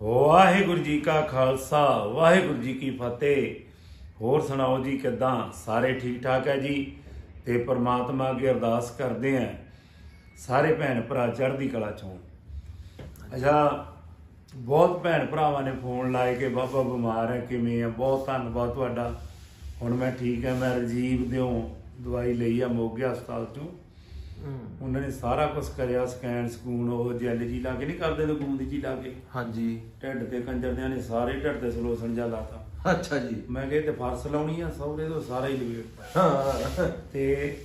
ਵਾਹਿਗੁਰੂ ਜੀ ਕਾ ਖਾਲਸਾ, ਵਾਹਿਗੁਰੂ ਜੀ ਕੀ ਫਤਿਹ। ਹੋਰ ਸੁਣਾਓ ਜੀ ਕਿਦਾਂ? ਸਾਰੇ ਠੀਕ ਠਾਕ ਹੈ ਜੀ? ਤੇ ਪ੍ਰਮਾਤਮਾ ਅੱਗੇ ਅਰਦਾਸ ਕਰਦੇ ਆਂ ਸਾਰੇ ਭੈਣ ਭਰਾ ਚੜ੍ਹਦੀ ਕਲਾ ਚੋਂ ਅੱਛਾ, ਬਹੁਤ ਭੈਣ ਭਰਾਵਾਂ ਨੇ ਫੋਨ ਲਾਏ ਕਿ ਬਾਬਾ ਬਿਮਾਰ ਹੈ, ਕਿਵੇਂ ਆ ਬਹੁਤ ਧੰਨਵਾਦ ਤੁਹਾਡਾ। ਹੁਣ ਮੈਂ ਠੀਕ ਹਾਂ, ਮੈਂ ਰਜੀਵ ਦਿਓ ਦਵਾਈ ਲਈ ਆ ਮੋਗੇ ਹਸਪਤਾਲ ਚੋਂ। ਉਹਨਾਂ ਨੇ ਸਾਰਾ ਕੁਝ ਕਰਿਆ ਸਕੈਨ ਸਕੂਨ ਉਹ ਜੈਲ ਜੀ ਲਾ ਕੇ ਨਹੀਂ ਕਰਦੇ ਤੇ ਗੂੰਦ ਜੀ ਲਾ ਕੇ। ਹਾਂਜੀ। ਢਿੱਡ ਤੇ ਕੰਜਰਦਿਆਂ ਨੇ ਸਾਰੇ ਢਿੱਡ ਤੇ ਸਲੋਸਣ ਜਾ ਲਾਤਾ। ਅੱਛਾ ਜੀ। ਮੈਂ ਕਿਹਾ ਤੇ ਫਰਸ ਲਾਉਣੀ ਆ ਸੌਰੇ ਤੋਂ ਸਾਰਾ ਹੀ ਲਵੇਟ ਹਾਂ। ਤੇ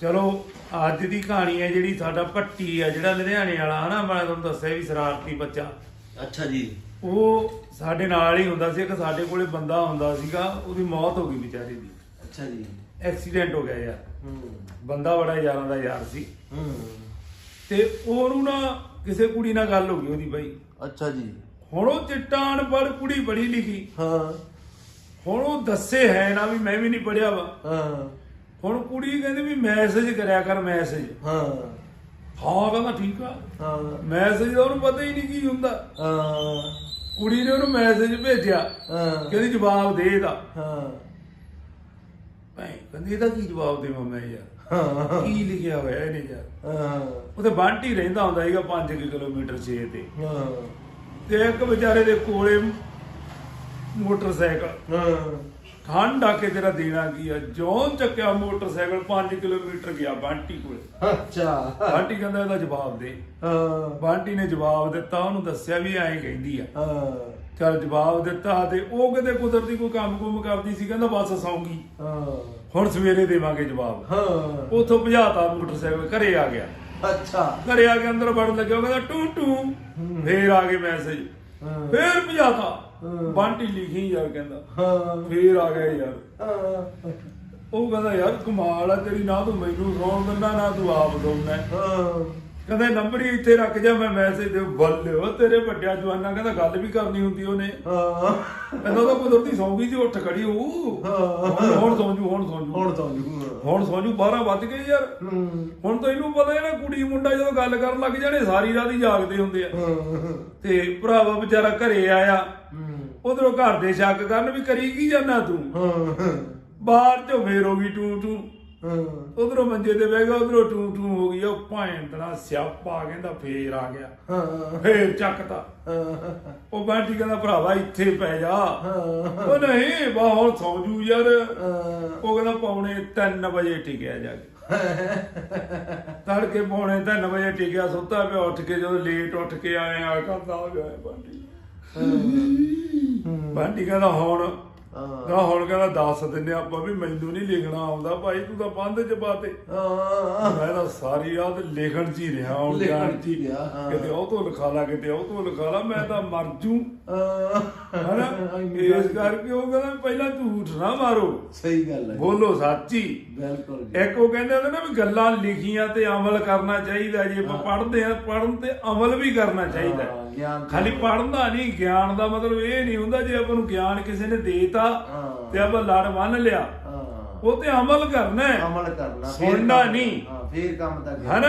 ਚਲੋ ਅੱਜ ਦੀ ਕਹਾਣੀ ਹੈ ਜਿਹੜੀ ਸਾਡਾ ਭੱਟੀ ਆ ਜਿਹੜਾ ਲੁਧਿਆਣੇ ਵਾਲਾ ਹਨਾ? ਮੈਂ ਤੁਹਾਨੂੰ ਦੱਸਿਆ ਵੀ ਸ਼ਰਾਰਤੀ ਬੱਚਾ। ਅੱਛਾ ਜੀ। ਉਹ ਸਾਡੇ ਨਾਲ ਹੀ ਹੁੰਦਾ ਸੀ ਇੱਕ ਸਾਡੇ ਕੋਲੇ ਬੰਦਾ ਹੁੰਦਾ ਸੀਗਾ ਉਹਦੀ ਮੌਤ ਹੋ ਗਈ ਵਿਚਾਰੇ ਦੀ। ਅੱਛਾ ਜੀ। ਐਕਸੀਡੈਂਟ ਹੋ ਗਿਆ ਯਾਰ। ਬੰਦਾ ਬੜਾ ਯਾਰਾਂ ਦਾ ਯਾਰ ਸੀ। ਹੂੰ। ਤੇ ਉਹਨੂੰ ਨਾ ਕਿਸੇ ਕੁੜੀ ਨਾਲ ਗੱਲ ਹੋ ਗਈ ਉਹਦੀ ਬਾਈ। ਅੱਛਾ ਜੀ। ਹੁਣ ਉਹ ਚਿੱਟਾ ਅਨਪੜ੍ਹ ਕੁੜੀ ਬੜੀ ਲਿਖੀ। ਹਾਂ। ਹੁਣ ਉਹ ਦੱਸੇ ਹੈ ਨਾ ਵੀ ਮੈਂ ਵੀ ਨਹੀਂ ਪੜਿਆ ਵਾ। ਹਾਂ। ਹੁਣ ਕੁੜੀ ਕਹਿੰਦੀ ਵੀ ਮੈਸੇਜ ਕਰਿਆ ਕਰ ਮੈਸੇਜ। ਹਾਂ। ਹਾਂ ਕਹਿੰਦਾ ਠੀਕ ਆ। ਹਾਂ। ਮੈਸੇਜ ਦਾ ਉਹਨੂੰ ਪਤਾ ਹੀ ਨਹੀਂ ਕੀ ਹੁੰਦਾ। ਹਾਂ। ਕੁੜੀ ਨੇ ਉਹਨੂੰ ਮੈਸੇਜ ਭੇਜਿਆ। ਹਾਂ। ਕਹਿੰਦੀ ਜਵਾਬ ਦੇ ਇਹਦਾ ਹਾਂ। ਕਹਿੰਦੀ ਇਹਦਾ ਕੀ ਜਵਾਬ ਦੇਵਾਂ ਮੈਂ ਯਾਰ? ਹਾਂ। ਕੀ ਲਿਖਿਆ ਹੋਇਆ ਇਹਨੇ ਯਾਰ? ਹਾਂ। ਉਹਦੇ ਬੰਟੀ ਰਹਿੰਦਾ ਹੁੰਦਾ ਸੀਗਾ 5 ਕਿਲੋਮੀਟਰ 6 ਤੇ। ਹਾਂ। ਤੇ ਇੱਕ ਵਿਚਾਰੇ ਦੇ ਕੋਲੇ ਮੋਟਰਸਾਈਕਲ। ਹਾਂ। ਠੰਡ ਆ ਕੇ ਤੇਰਾ ਦੇਣਾ ਕੀ ਆ? ਜੋਂ ਚੱਕਿਆ ਮੋਟਰਸਾਈਕਲ 5 ਕਿਲੋਮੀਟਰ ਗਿਆ ਬੰਟੀ ਕੋਲੇ। ਅੱਛਾ। ਬੰਟੀ ਕਹਿੰਦਾ ਇਹਦਾ ਜਵਾਬ ਦੇ। ਹਾਂ। ਬੰਟੀ ਨੇ ਜਵਾਬ ਦਿੱਤਾ ਉਹਨੂੰ ਦੱਸਿਆ ਵੀ ਐਂ ਕਹਿੰਦੀ ਆ। ਹਾਂ। ਚਲ ਜਵਾਬ ਦਿੱਤਾ ਤੇ ਉਹ ਕਿਤੇ ਕੁਦਰਤੀ ਕੋਈ ਕੰਮ ਕੁਮ ਕਰਦੀ ਸੀ ਕਹਿੰਦਾ ਬਸ ਸੌਂਗੀ ਹਾਂ। ਹੁਣ ਸਵੇਰੇ ਦੇਵਾਂਗੇ ਜਵਾਬ। ਹਾਂ। ਉਥੋਂ ਭਜਾਤਾ ਮੋਟਰਸਾਈਕਲ ਘਰੇ ਆ ਗਿਆ। ਅੱਛਾ। ਘਰੇ ਆ ਕੇ ਅੰਦਰ ਵੜਨ ਲੱਗਿਆ ਉਹ ਕਹਿੰਦਾ ਟੂ ਟੂ। ਫੇਰ ਆ ਗਏ ਮੈਸੇਜ ਫੇਰ ਭਜਾਤਾ। ਬੰਟੀ ਲਿਖੀ ਯਾਰ ਕਹਿੰਦਾ। ਹਾਂ। ਫੇਰ ਆ ਗਿਆ ਯਾਰ। ਉਹ ਕਹਿੰਦਾ ਯਾਰ ਕਮਾਲ ਆ ਤੇਰੀ ਨਾ ਤੂੰ ਮੈਨੂੰ ਸੌਣ ਦਿੰਦਾ ਨਾ ਤੂੰ ਆਪ ਦੋਨਾ ਹਾਂ। ਕਹਿੰਦਾ ਨੰਬਰ ਹੀ ਇੱਥੇ ਰੱਖ ਜਾ ਮੈਂ ਮੈਸੇਜ ਦੇ ਬੱਲੇ ਉਹ ਤੇਰੇ ਵੱਡਿਆ ਜਵਾਨਾ ਕਹਿੰਦਾ ਗੱਲ ਵੀ ਕਰਨੀ ਹੁੰਦੀ ਉਹਨੇ। ਹਾਂ। ਕਹਿੰਦਾ ਉਹ ਕੁਦਰਤੀ ਸੌਂਗੀ ਜੀ ਉੱਠ ਖੜੀ ਉਹ ਹਾਂ। ਹੁਣ ਸੌਂ ਜੂ ਹੁਣ ਸੌਂ ਜੂ। ਹੁਣ ਜੂ ਹੁਣ ਸੌਂ ਜੂ 12 ਵੱਜ ਗਏ ਯਾਰ। ਹੁਣ ਤਾਂ ਇਹਨੂੰ ਪਤਾ ਹੈ ਨਾ ਕੁੜੀ ਮੁੰਡਾ ਜਦੋਂ ਗੱਲ ਕਰਨ ਲੱਗ ਜਾਣੇ ਸਾਰੀ ਰਾਤ ਹੀ ਜਾਗਦੇ ਹੁੰਦੇ ਆ। ਤੇ ਭਰਾਵਾ ਵਿਚਾਰਾ ਘਰੇ ਆਇਆ। ਉਧਰੋਂ ਘਰ ਦੇ ਸ਼ੱਕ ਕਰਨ ਵੀ ਕਰੀ ਕੀ ਜਾਣਾ ਤੂੰ? ਹਾਂ। ਬਾਹਰ ਚੋਂ ਫੇਰ ਹੋ ਗਈ ਟੂ ਟੂ ਹਾਂ। ਉਧਰੋਂ ਮੰਜੇ ਤੇ ਬਹਿ ਗਿਆ ਉਧਰੋਂ ਟੂ ਟੂ ਹੋ ਗਈ ਉਹ ਭਾਂ ਤਣਾ ਸਿਆਪਾ ਕਹਿੰਦਾ ਫੇਰ ਆ ਗਿਆ। ਹਾਂ। ਫੇਰ ਚੱਕਤਾ। ਹਾਂ। ਉਹ ਬਾਂਟੀ ਕਹਿੰਦਾ ਭਰਾਵਾ ਇੱਥੇ ਪੈ ਜਾ। ਉਹ ਨਹੀਂ ਬਾ ਹੁਣ ਸੌਂ ਜੂ ਯਾਰ। ਉਹ ਕਹਿੰਦਾ ਪੌਣੇ 3 ਵਜੇ ਟਿਕਿਆ ਜਾ ਕੇ। ਤੜਕੇ ਪੌਣੇ 3 ਵਜੇ ਟਿਕਿਆ ਸੁੱਤਾ ਪਿਆ ਉੱਠ ਕੇ ਜਦੋਂ ਲੇਟ ਉੱਠ ਕੇ ਆਏ ਆ ਕਰਦਾ ਹੋ ਗਿਆ ਬਾਂਟੀ ਬਾਂਟੀ ਕਹਿੰਦਾ ਹੁਣ ਹਾਂ। ਨਾ ਹੁਣ ਕਹਿੰਦਾ ਦੱਸ ਦਿੰਨੇ ਆਪਾਂ ਵੀ ਮੈਨੂੰ ਨਹੀਂ ਲਿਖਣਾ ਆਉਂਦਾ ਭਾਈ ਤੂੰ ਤਾਂ ਬੰਦ ਚ ਪਾਤੇ ਹਾਂ। ਮੈਂ ਤਾਂ ਸਾਰੀ ਰਾਤ ਲਿਖਣ ਚ ਹੀ ਰਿਹਾ ਹੁਣ ਲਿਖਣ ਚ ਹੀ। ਰਿਹਾ। ਕਿਤੇ ਉਹ ਤੋਂ ਲਿਖਾ ਲਾ ਕਿਤੇ ਉਹ ਤੋਂ ਲਿਖਾ ਲਾ ਮੈਂ ਤਾਂ ਮਰ ਜੂ। ਹਾਂ। ਇਸ ਕਰਕੇ ਉਹ ਕਹਿੰਦਾ ਪਹਿਲਾਂ ਝੂਠ ਨਾ ਮਾਰੋ। ਸਹੀ ਗੱਲ ਹੈ ਬੋਲੋ ਸੱਚੀ। ਬਿਲਕੁਲ ਇੱਕ ਉਹ ਕਹਿੰਦੇ ਹੁੰਦੇ ਨਾ ਵੀ ਗੱਲਾਂ ਲਿਖੀਆਂ ਤੇ ਅਮਲ ਕਰਨਾ ਚਾਹੀਦਾ ਜੇ ਆਪਾਂ ਪੜ੍ਹਦੇ ਆ ਪੜ੍ਹਨ ਤੇ ਅਮਲ ਵੀ ਕਰਨਾ ਚਾਹੀਦਾ। ਖਾਲੀ ਪੜ੍ਹਨ ਦਾ ਨਹੀਂ ਗਿਆਨ ਦਾ ਮਤਲਬ ਇਹ ਨਹੀਂ ਹੁੰਦਾ ਜੇ ਆਪਾਂ ਨੂੰ ਗਿਆਨ ਕਿਸੇ ਨੇ ਦੇਤਾ ਹਾਂ। ਤੇ ਆਪਾਂ ਲੜ ਮੰਨ ਲਿਆ। ਹਾਂ। ਉਹ ਤੇ ਅਮਲ ਕਰਨਾ ਹੈ। ਅਮਲ ਕਰਨਾ ਸੁਣਨਾ ਨਹੀਂ। ਹਾਂ ਫੇਰ ਕੰਮ ਤਾਂ ਹਨਾ?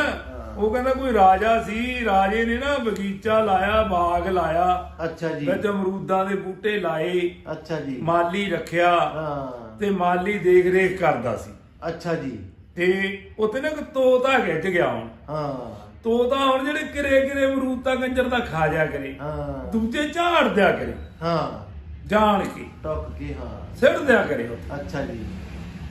ਉਹ ਕਹਿੰਦਾ ਕੋਈ ਰਾਜਾ ਸੀ ਰਾਜੇ ਨੇ ਨਾ ਬਗੀਚਾ ਲਾਇਆ ਬਾਗ ਲਾਇਆ। ਅੱਛਾ ਜੀ। ਵਿੱਚ ਅਮਰੂਦਾਂ ਦੇ ਬੂਟੇ ਲਾਏ। ਅੱਛਾ ਜੀ। ਮਾਲੀ ਰੱਖਿਆ। ਹਾਂ। ਤੇ ਮਾਲੀ ਦੇਖ ਰੇਖ ਕਰਦਾ ਸੀ। ਅੱਛਾ ਜੀ। ਤੇ ਉੱਥੇ ਨਾ ਇੱਕ ਤੋਤਾ ਖਿੱਚ ਗਿਆ ਹੁਣ। ਹਾਂ। ਤੋਤਾ ਹੁਣ ਜਿਹੜੇ ਕਿਰੇ ਕਿਰੇ ਅਮਰੂਦ ਕੰਜਰ ਦਾ ਖਾ ਜਾ ਕਰੇ। ਹਾਂ। ਦੂਜੇ ਝਾੜ ਦਿਆ ਕਰੇ। ਹਾਂ। ਜਾਣ ਕੇ? ਟੱਕ ਕੇ ਹਾਂ। ਸਿੱਟ ਦਿਆ ਕਰੇ ਉੱਥੇ। ਅੱਛਾ ਜੀ।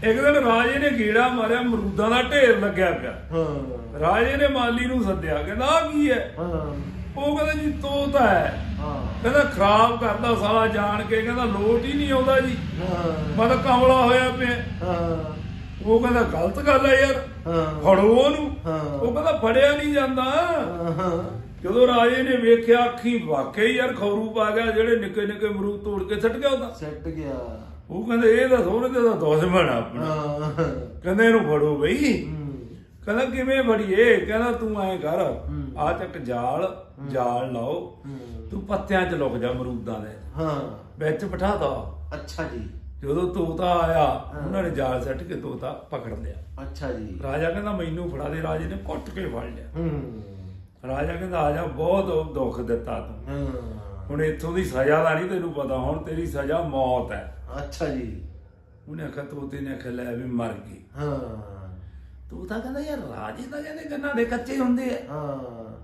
ਇੱਕ ਦਿਨ ਰਾਜੇ ਨੇ ਗੀੜਾ ਮਾਰਿਆ ਅਮਰੂਦਾਂ ਦਾ ਢੇਰ ਲੱਗਿਆ ਪਿਆ। ਹਾਂ। ਰਾਜੇ ਨੇ ਮਾਲੀ ਨੂੰ ਸੱਦਿਆ ਕਹਿੰਦਾ ਆ ਕੀ ਹੈ? ਹਾਂ। ਉਹ ਕਹਿੰਦਾ ਜੀ ਤੋਤਾ ਹੈ। ਹਾਂ। ਕਹਿੰਦਾ ਖਰਾਬ ਕਰਦਾ ਸਾਲਾ ਜਾਣ ਕੇ। ਕਹਿੰਦਾ ਲੋਟ ਹੀ ਨਹੀਂ ਆਉਂਦਾ ਜੀ। ਹਾਂ। ਮੈਂ ਤਾਂ ਕਮਲਾ ਹੋਇਆ ਪਿਆ। ਹਾਂ। ਉਹ ਕਹਿੰਦਾ ਗਲਤ ਗੱਲ ਹੈ ਯਾਰ। ਹਾਂ। ਫੜੋ ਉਹਨੂੰ। ਹਾਂ। ਉਹ ਕਹਿੰਦਾ ਫੜਿਆ ਨਹੀਂ ਜਾਂਦਾ। ਹਾਂ। ਜਦੋਂ ਰਾਜੇ ਨੇ ਵੇਖਿਆ ਅੱਖੀ ਵਾਕਈ ਯਾਰ ਖੌਰੂ ਪਾ ਗਿਆ ਜਿਹੜੇ ਨਿੱਕੇ ਨਿੱਕੇ ਅਮਰੂਦ ਤੋੜ ਕੇ ਸੱਟ ਗਿਆ ਉਹਦਾ। ਸੈੱਟ ਗਿਆ। ਉਹ ਕਹਿੰਦੇ ਇਹ ਤਾਂ ਸੋਹਣੇ ਤੇ ਦਾ ਦੁਸ਼ਮਣ ਆਪਣਾ। ਕਹਿੰਦੇ ਇਹਨੂੰ ਫੜੋ ਬਈ। ਕਹਿੰਦਾ ਕਿਵੇਂ ਫੜੀਏ? ਕਹਿੰਦਾ ਤੂੰ ਐਂ ਕਰ ਆ ਚੱਕ ਜਾਲ ਜਾਲ ਲਾਓ। ਤੂੰ ਪੱਤਿਆਂ 'ਚ ਲੁਕ ਜਾ ਅਮਰੂਦਾਂ ਦੇ। ਹਾਂ। ਵਿੱਚ ਬਿਠਾ ਤਾ ਅੱਛਾ ਜੀ। ਜਦੋਂ ਤੋਤਾ ਆਇਆ ਉਹਨਾਂ ਨੇ ਜਾਲ ਸੱਟ ਕੇ ਤੋਤਾ ਪਕੜ ਲਿਆ। ਅੱਛਾ ਜੀ। ਰਾਜਾ ਕਹਿੰਦਾ ਮੈਨੂੰ ਫੜਾ ਦੇ। ਰਾਜੇ ਨੇ ਕੁੱਟ ਕੇ ਫੜ ਲਿਆ। ਹੂੰ। ਰਾਜਾ ਕਹਿੰਦਾ ਆ ਜਾ ਬਹੁਤ ਦੁੱਖ ਦਿੱਤਾ ਤੂੰ। ਹੁਣ ਇੱਥੋਂ ਦੀ ਸਜ਼ਾ ਦਾ ਨਹੀਂ ਤੈਨੂੰ ਪਤਾ ਹੁਣ ਤੇਰੀ ਸਜ਼ਾ ਮੌਤ ਹੈ। ਅੱਛਾ ਜੀ। ਉਹਨੇ ਆਖਿਆ ਤੋਤੇ ਨੇ ਆਖਿਆ ਲੈ ਵੀ ਮਰ ਗਈ। ਹਾਂ। ਤੂੰ ਤਾਂ ਕਹਿੰਦਾ ਯਾਰ ਰਾਜੇ ਤਾਂ ਕਹਿੰਦੇ ਗੰਨਾ ਦੇ ਕੱਚੇ ਹੁੰਦੇ ਆ। ਹਾਂ।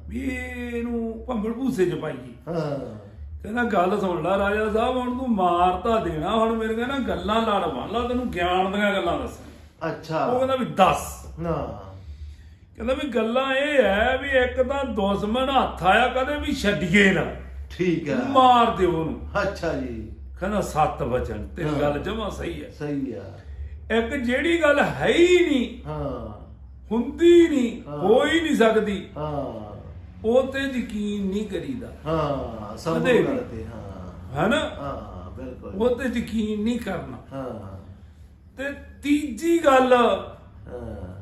ਵੀ ਇਹਨੂੰ ਭੰਬਲ ਭੂਸੇ ਚ ਪਾਈਏ ਹਾਂ। ਕਹਿੰਦਾ ਗੱਲ ਸੁਣ ਲੈ ਰਾਜਾ ਸਾਹਿਬ ਹੁਣ ਤੂੰ ਮਾਰ ਤਾਂ ਦੇਣਾ। ਹੁਣ ਮੇਰੇ ਕਹਿੰਦਾ ਗੱਲਾਂ ਲੜ ਬੰਨ ਲਾ ਤੈਨੂੰ ਗਿਆਨ ਦੀਆਂ ਗੱਲਾਂ ਦੱਸ। ਅੱਛਾ। ਉਹ ਕਹਿੰਦਾ ਵੀ ਦੱਸ। ਨਾ। ਕਹਿੰਦਾ ਵੀ ਗੱਲਾਂ ਇਹ ਹੈ ਵੀ ਇੱਕ ਤਾਂ ਦੁਸ਼ਮਣ ਹੱਥ ਆਇਆ ਕਦੇ ਵੀ ਛੱਡੀਏ ਨਾ। ਠੀਕ ਹੈ। ਮਾਰ ਦਿਓ ਉਹਨੂੰ। ਅੱਛਾ ਜੀ। ਕਹਿੰਦਾ ਸੱਤ ਵਚਨ ਹਾਂ। ਗੱਲ ਜਮਾ ਸਹੀ ਹੈ। ਸਹੀ ਆ ਇੱਕ ਜਿਹੜੀ ਗੱਲ ਹੈ ਹੀ ਨਹੀਂ ਹਾਂ। ਹੁੰਦੀ ਨਹੀਂ ਹਾਂ। ਹੋ ਹੀ ਨਹੀਂ ਸਕਦੀ। ਹਾਂ। ਉਹ ਤੇ ਯਕੀਨ ਨਹੀਂ ਕਰੀਦਾ। ਹਾਂ ਸਭ ਵੀ। ਕਰਦੇ ਹਾਂ। ਹੈਨਾ ਹਾਂ ਬਿਲਕੁਲ। ਉਹ ਤੇ ਯਕੀਨ ਨਹੀਂ ਕਰਨਾ। ਹਾਂ। ਤੇ ਤੀਜੀ ਗੱਲ ਹਾਂ।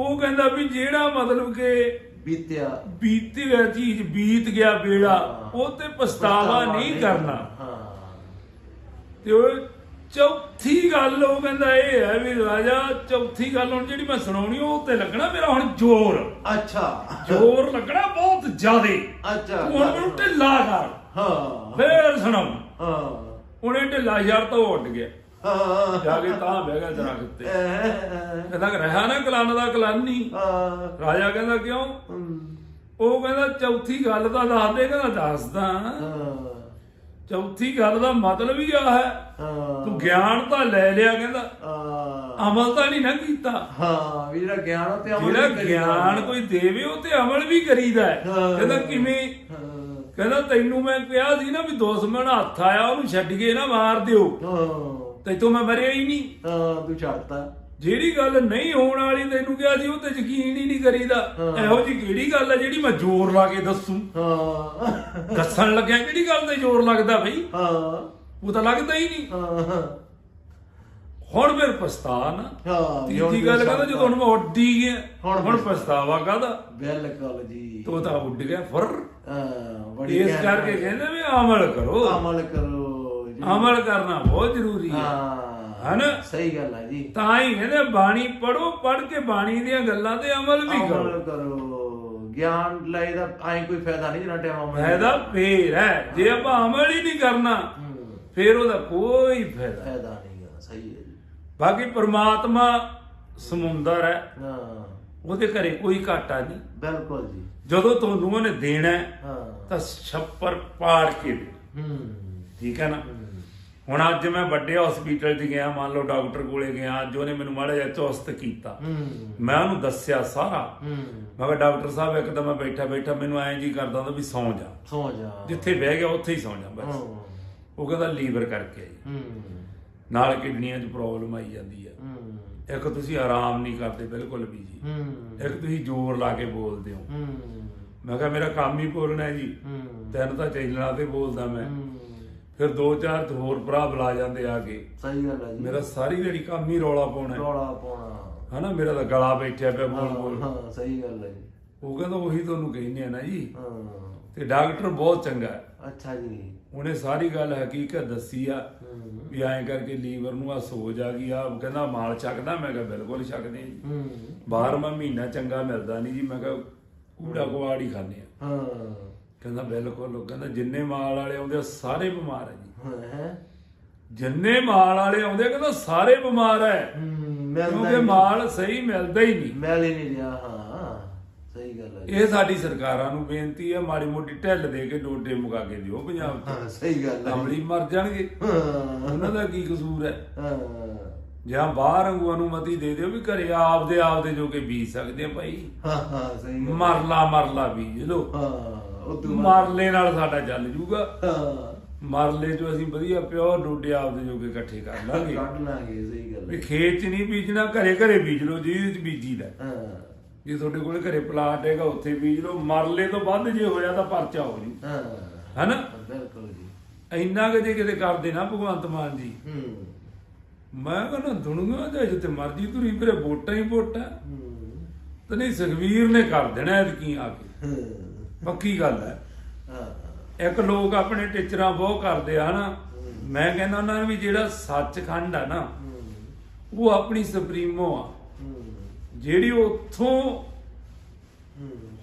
ਉਹ ਕਹਿੰਦਾ ਵੀ ਜਿਹੜਾ ਮਤਲਬ ਕਿ ਬੀਤਿਆ। ਬੀਤ ਗਿਆ ਚੀਜ਼ ਬੀਤ ਗਿਆ ਹਾਂ। ਉਹ ਤੇ ਪਛਤਾਵਾ ਨਹੀਂ ਕਰਨਾ। ਹਾਂ। ਤੇ ਉਹ ਚੌਥੀ ਗੱਲ ਉਹ ਕਹਿੰਦਾ ਇਹ ਹੈ ਵੀ ਰਾਜਾ ਚੌਥੀ ਗੱਲ ਹੁਣ ਜਿਹੜੀ ਮੈਂ ਸੁਣਾਉਣੀ ਉਹ ਤੇ ਲੱਗਣਾ ਮੇਰਾ ਹੁਣ ਜ਼ੋਰ। ਅੱਛਾ। ਜ਼ੋਰ ਲੱਗਣਾ ਬਹੁਤ ਜ਼ਿਆਦੇ। ਅੱਛਾ। ਹੁਣ ਮੈਨੂੰ ਢਿੱਲਾ ਕਰ। ਹਾਂ। ਫੇਰ ਸੁਣਾਉ। ਹਾਂ। ਉਹਨੇ ਢਿੱਲਾ ਯਾਰ ਤਾਂ ਉੱਡ ਗਿਆ। ਹਾਂ ਜਾ ਕੇ ਤਾਂ ਬਹਿ ਗਿਆ ਦਰਖਤ ਤੇ ਕਹਿੰਦਾ ਰਹਾ ਨਾ ਕਲਨ ਦਾ ਕਲਾਨੀ ਹਾਂ ਰਾਜਾ ਕਹਿੰਦਾ ਕਿਉਂ? ਉਹ ਕਹਿੰਦਾ ਚੌਥੀ ਗੱਲ ਤਾਂ ਦੱਸ ਦੇ, ਕਹਿੰਦਾ ਦੱਸਦਾ। ਹਾਂ ਚੌਥੀ ਗੱਲ ਦਾ ਮਤਲਬ ਹੀ ਆ ਹੈ। ਤੂੰ ਗਿਆਨ ਤਾਂ ਲੈ ਲਿਆ, ਕਹਿੰਦਾ। ਅਮਲ ਤਾਂ ਨਹੀਂ ਨਾ ਕੀਤਾ। ਹਾਂ ਵੀ ਜਿਹੜਾ ਗਿਆਨ ਉਹ ਤੇ ਅਮਲ ਜਿਹੜਾ ਗਿਆਨ ਕੋਈ ਦੇਵੇ, ਉਹ ਤੇ ਅਮਲ ਵੀ ਕਰੀਦਾ ਹੈ। ਕਹਿੰਦਾ ਕਿਵੇਂ? ਕਹਿੰਦਾ ਤੈਨੂੰ ਮੈਂ ਕਿਹਾ ਸੀ ਨਾ ਵੀ ਦੁਸ਼ਮਣ ਹੱਥ ਆਇਆ, ਉਹਨੂੰ ਛੱਡ ਕੇ ਨਾ ਮਾਰ ਦਿਓ। ਹਾਂ ਤੈਨੂੰ ਮੈਂ ਮਰਿਆ ਹੀ ਨਹੀਂ। ਹਾਂ ਤੂੰ ਛੱਡਤਾ। ਜਿਹੜੀ ਗੱਲ ਨਹੀਂ ਹੋਣ ਵਾਲੀ ਤੈਨੂੰ ਕਿਹਾ ਸੀ ਉਹ ਤੇ ਯਕੀਨ ਹੀ ਨਹੀਂ ਕਰੀਦਾ। ਇਹੋ ਜੀ ਕਿਹੜੀ ਗੱਲ ਹੈ ਜਿਹੜੀ ਮੈਂ ਜ਼ੋਰ ਲਾ ਕੇ ਦੱਸੂ? ਹਾਂ। ਦੱਸਣ ਲੱਗਿਆ ਕਿਹੜੀ ਗੱਲ ਤੇ ਜ਼ੋਰ ਲੱਗਦਾ ਬਈ? ਹਾਂ। ਉਹ ਤਾਂ ਲੱਗਦਾ ਹੀ ਨਹੀਂ। ਹਾਂ। ਹੁਣ ਫਿਰ ਪਛਤਾਨ। ਹਾਂ ਤੀਜੀ ਗੱਲ ਕਹਿੰਦਾ ਜਦੋਂ ਹੁਣ ਮੈਂ ਉੱਡੀ ਗਿਆ ਹੁਣ ਹੁਣ ਪਛਤਾਵਾ ਕਾਹਦਾ? ਬਿਲਕੁਲ ਜੀ। ਤੋ ਤਾਂ ਉੱਡ ਗਿਆ ਫਰ। ਹਾਂ ਬੜੀ ਇਸ ਕਰਕੇ। ਕਹਿੰਦੇ ਵੀ ਅਮਲ ਕਰੋ। ਅਮਲ ਕਰੋ। ਅਮਲ ਕਰਨਾ ਬਹੁਤ ਜ਼ਰੂਰੀ ਹੈ। ਹਾਂ ਹਨਾ? ਸਹੀ ਗੱਲ ਹੈ ਜੀ। ਤਾਂ ਹੀ ਕਹਿੰਦੇ ਬਾਣੀ ਪੜੋ ਪੜ ਕੇ ਬਾਣੀ ਦੀਆਂ ਗੱਲਾਂ ਤੇ ਅਮਲ ਵੀ ਕਰੋ। ਅਮਲ ਕਰੋ। ਗਿਆਨ ਲਈ ਦਾ ਐਂ ਕੋਈ ਫਾਇਦਾ ਨਹੀਂ ਜਿੰਨਾ ਟਾਈਮ ਅਮਲ ਫਾਇਦਾ ਫੇਰ ਹੈ। ਜੇ ਆਪਾਂ ਅਮਲ ਹੀ ਨਹੀਂ ਕਰਨਾ ਹੂੰ, ਫੇਰ ਉਹਦਾ ਕੋਈ ਫਾਇਦਾ। ਫਾਇਦਾ ਨਹੀਂ ਗਾ ਸਹੀ ਹੈ ਜੀ। ਬਾਕੀ ਪ੍ਰਮਾਤਮਾ ਸਮੁੰਦਰ ਹੈ। ਹਾਂ। ਉਹਦੇ ਘਰੇ ਕੋਈ ਘਾਟਾ ਨਹੀਂ। ਬਿਲਕੁਲ ਜੀ। ਜਦੋਂ ਤੁਹਾਨੂੰ ਉਹਨੇ ਦੇਣਾ ਹੈ, ਹਾਂ। ਤਾਂ ਛੱਪਰ ਪਾੜ ਕੇ ਦੇ। ਹੂੰ। ਠੀਕ ਹੈ ਨਾ? ਹੂੰ, ਹੁਣ ਅੱਜ ਮੈਂ ਵੱਡੇ ਹਸਪੀਟਲ 'ਚ ਗਿਆ ਮੰਨ ਲਓ ਡਾਕਟਰ ਕੋਲੇ ਗਿਆ ਅੱਜ ਉਹਨੇ ਮੈਨੂੰ ਮਾੜਾ ਜਿਹਾ ਚੁਸਤ ਕੀਤਾ। ਮੈਂ ਉਹਨੂੰ ਦੱਸਿਆ ਸਾਰਾ। ਮੈਂ ਕਿਹਾ ਡਾਕਟਰ ਸਾਹਿਬ ਇੱਕਦਮ ਮੈਂ ਬੈਠਾ ਬੈਠਾ ਮੈਨੂੰ ਐਂ ਜੀ ਕਰਦਾ ਹੁੰਦਾ ਵੀ ਸੌਂ ਜਾ। ਸੋ ਜਾ। ਜਿੱਥੇ ਬਹਿ ਗਿਆ ਉੱਥੇ ਹੀ ਸੌਂ ਜਾ ਬਸ। ਉਹ ਕਹਿੰਦਾ ਲੀਵਰ ਕਰਕੇ ਆਈ। ਹੂੰ। ਨਾਲ ਕਿਡਨੀਆਂ 'ਚ ਪ੍ਰੋਬਲਮ ਆਈ ਜਾਂਦੀ ਹੂੰ। ਇੱਕ ਤੁਸੀਂ ਆਰਾਮ ਨਹੀਂ ਕਰਦੇ ਬਿਲਕੁਲ ਵੀ ਜੀ। ਇੱਕ ਤੁਸੀਂ ਜ਼ੋਰ ਲਾ ਕੇ ਬੋਲਦੇ ਹੋ। ਮੈਂ ਕਿਹਾ ਮੇਰਾ ਕੰਮ ਹੀ ਬੋਲਣਾ ਹੈ ਜੀ। ਤਿੰਨ ਤਾਂ ਚੈਨਲਾਂ ਤੇ ਬੋਲਦਾ ਮੈਂ। ਫਿਰ ਦੋ ਚਾਰ ਹੋਰ ਭਰਾ ਬੁਲਾ ਜਾਂਦੇ ਆ ਕੇ। ਸਹੀ ਗੱਲ ਹੈ ਜੀ। ਮੇਰਾ ਸਾਰੀ ਜਿਹੜੀ ਕੰਮ ਹੀ ਰੌਲਾ ਪਾਉਣਾ। ਹੈ ਰੌਲਾ ਪਾਉਣਾ। ਹਨਾ ਮੇਰਾ ਤਾਂ ਗਲਾ ਬੈਠਿਆ ਪਿਆ ਬੋਲ ਬੋਲ। ਹਾਂ ਸਹੀ ਗੱਲ ਹੈ ਜੀ। ਉਹ ਕਹਿੰਦਾ ਉਹੀ ਤੁਹਾਨੂੰ ਕਹਿੰਦੇ ਆ ਨਾ ਜੀ। ਹਾਂ। ਤੇ ਡਾਕਟਰ ਬਹੁਤ ਚੰਗਾ ਹੈ। ਅੱਛਾ ਜੀ। ਉਹਨੇ ਸਾਰੀ ਗੱਲ ਹਕੀਕਤ ਦੱਸੀ ਆ ਹੂੰ ਵੀ ਐਂ ਕਰਕੇ ਲੀਵਰ ਨੂੰ ਆ ਸੋਜ ਆ ਗਈ ਆ। ਕਹਿੰਦਾ ਮਾਲ ਚੱਕਦਾ ਮੈਂ ਕਿਹਾ ਬਿਲਕੁਲ ਚੱਕਦੇ ਆ ਜੀ। ਹੂੰ। ਬਾਹਰ ਮੈਂ ਮਹੀਨਾ ਚੰਗਾ ਮਿਲਦਾ ਨਹੀਂ ਜੀ ਮੈਂ ਕਿਹਾ ਕੂੜਾ ਕੁਆੜ ਹੀ ਖਾਂਦੇ ਆ। ਹਾਂ। ਕਹਿੰਦਾ ਬਿਲਕੁਲ ਉਹ ਕਹਿੰਦਾ ਜਿੰਨੇ ਮਾਲ ਵਾਲੇ ਆਉਂਦੇ ਆ ਸਾਰੇ ਬਿਮਾਰ ਆ ਜੀ। ਹੈ ਜਿੰਨੇ ਮਾਲ ਵਾਲੇ ਆਉਂਦੇ ਆ, ਕਹਿੰਦਾ ਸਾਰੇ ਬਿਮਾਰ ਹੈ ਹੂੰ ਮਿਲਦਾ ਕਿਉਂਕਿ ਹੀ ਮਾਲ ਸਹੀ ਮਿਲਦਾ ਹੀ ਨਹੀਂ। ਮਿਲ ਹੀ ਨਹੀਂ ਰਿਹਾ ਹਾਂ ਸਹੀ ਗੱਲ ਹੈ ਜੀ। ਇਹ ਸਾਡੀ ਸਰਕਾਰਾਂ ਨੂੰ ਬੇਨਤੀ ਹੈ ਮਾੜੀ ਮੋਟੀ ਢਿੱਲ ਦੇ ਕੇ ਡੋਡੇ ਮੁਕਾ ਕੇ ਦਿਓ ਪੰਜਾਬ ਹਾਂ ਸਹੀ ਗੱਲ ਹੈ ਅਮਲੀ ਮਰ ਜਾਣਗੇ। ਹਾਂ। ਉਹਨਾਂ ਦਾ ਕੀ ਕਸੂਰ ਹੈ ਹਾਂ। ਜਾਂ ਬਾਹਰ ਵਾਂਗੂ ਅਨੁਮਤੀ ਦੇ ਦਿਓ ਵੀ ਘਰੇ ਆਪਦੇ ਆਪਦੇ ਜੋ ਕੇ ਬੀਜ ਸਕਦੇ ਆ ਭਾਈ। ਹਾਂ ਹਾਂ ਸਹੀ ਗੱਲ ਮਰਲਾ ਮਰਲਾ ਬੀਜ ਲੋ ਹਾਂ। ਮਰਲੇ ਨਾਲ ਸਾਡਾ ਚੱਲ ਜੂਗਾ। ਹਾਂ। ਮਰਲੇ ਚੋਂ ਅਸੀਂ ਵਧੀਆ ਪਿਓਰ ਡੋਡੇ ਆਪਦੇ ਜੋ ਕੇ ਇਕੱਠੇ ਕਰ ਲਾਂਗੇ। ਕੱਢ ਲਾਂਗੇ ਸਹੀ ਗੱਲ ਵੀ ਹੈ ਖੇਤ 'ਚ ਨਹੀਂ ਬੀਜਣਾ ਘਰੇ ਘਰੇ ਬੀਜ ਲਓ ਜਿਹਦੇ 'ਚ ਬੀਜੀਦਾ ਹਾਂ। ਜੇ ਤੁਹਾਡੇ ਕੋਲੇ ਘਰੇ ਪਲਾਟ ਹੈਗਾ ਉੱਥੇ ਬੀਜ ਲਓ। ਮਰਲੇ ਤੋਂ ਵੱਧ ਜੇ ਹੋਇਆ ਤਾਂ ਪਰਚਾ ਹੋ ਜੂ। ਹਾਂ। ਹੈਨਾ? ਬਿਲਕੁਲ ਜੀ। ਇੰਨਾ ਕਿ ਜੇ ਕਿਤੇ ਕਰਦੇ ਨਾ ਭਗਵੰਤ ਮਾਨ ਜੀ। ਹੂੰ। ਮੈਂ ਕਹਿੰਦਾ ਦੁਨੀਆ ਦੇ ਜਿੱਤੇ ਮਰਜ਼ੀ ਤੁਰੀ ਫਿਰੇ ਵੋਟਾਂ ਹੀ ਵੋਟਾਂ। ਹੂੰ। ਤੇ ਨਹੀਂ ਸੁਖਵੀਰ ਨੇ ਕਰ ਦੇਣਾ ਐਤਕੀ ਆ ਕੇ। ਹਾਂ। ਪੱਕੀ ਗੱਲ ਹੈ। ਇੱਕ ਲੋਕ ਆਪਣੇ ਟੀਚਰਾਂ ਬਹੁਤ ਕਰਦੇ ਆ ਹਨਾ? ਮੈਂ ਕਹਿੰਦਾ ਉਹਨਾਂ ਨੂੰ ਵੀ ਜਿਹੜਾ ਸੱਚਖੰਡ ਆ ਨਾ ਉਹ ਆਪਣੀ ਸੁਪਰੀਮੋ ਆ। ਜਿਹੜੀ ਉੱਥੋਂ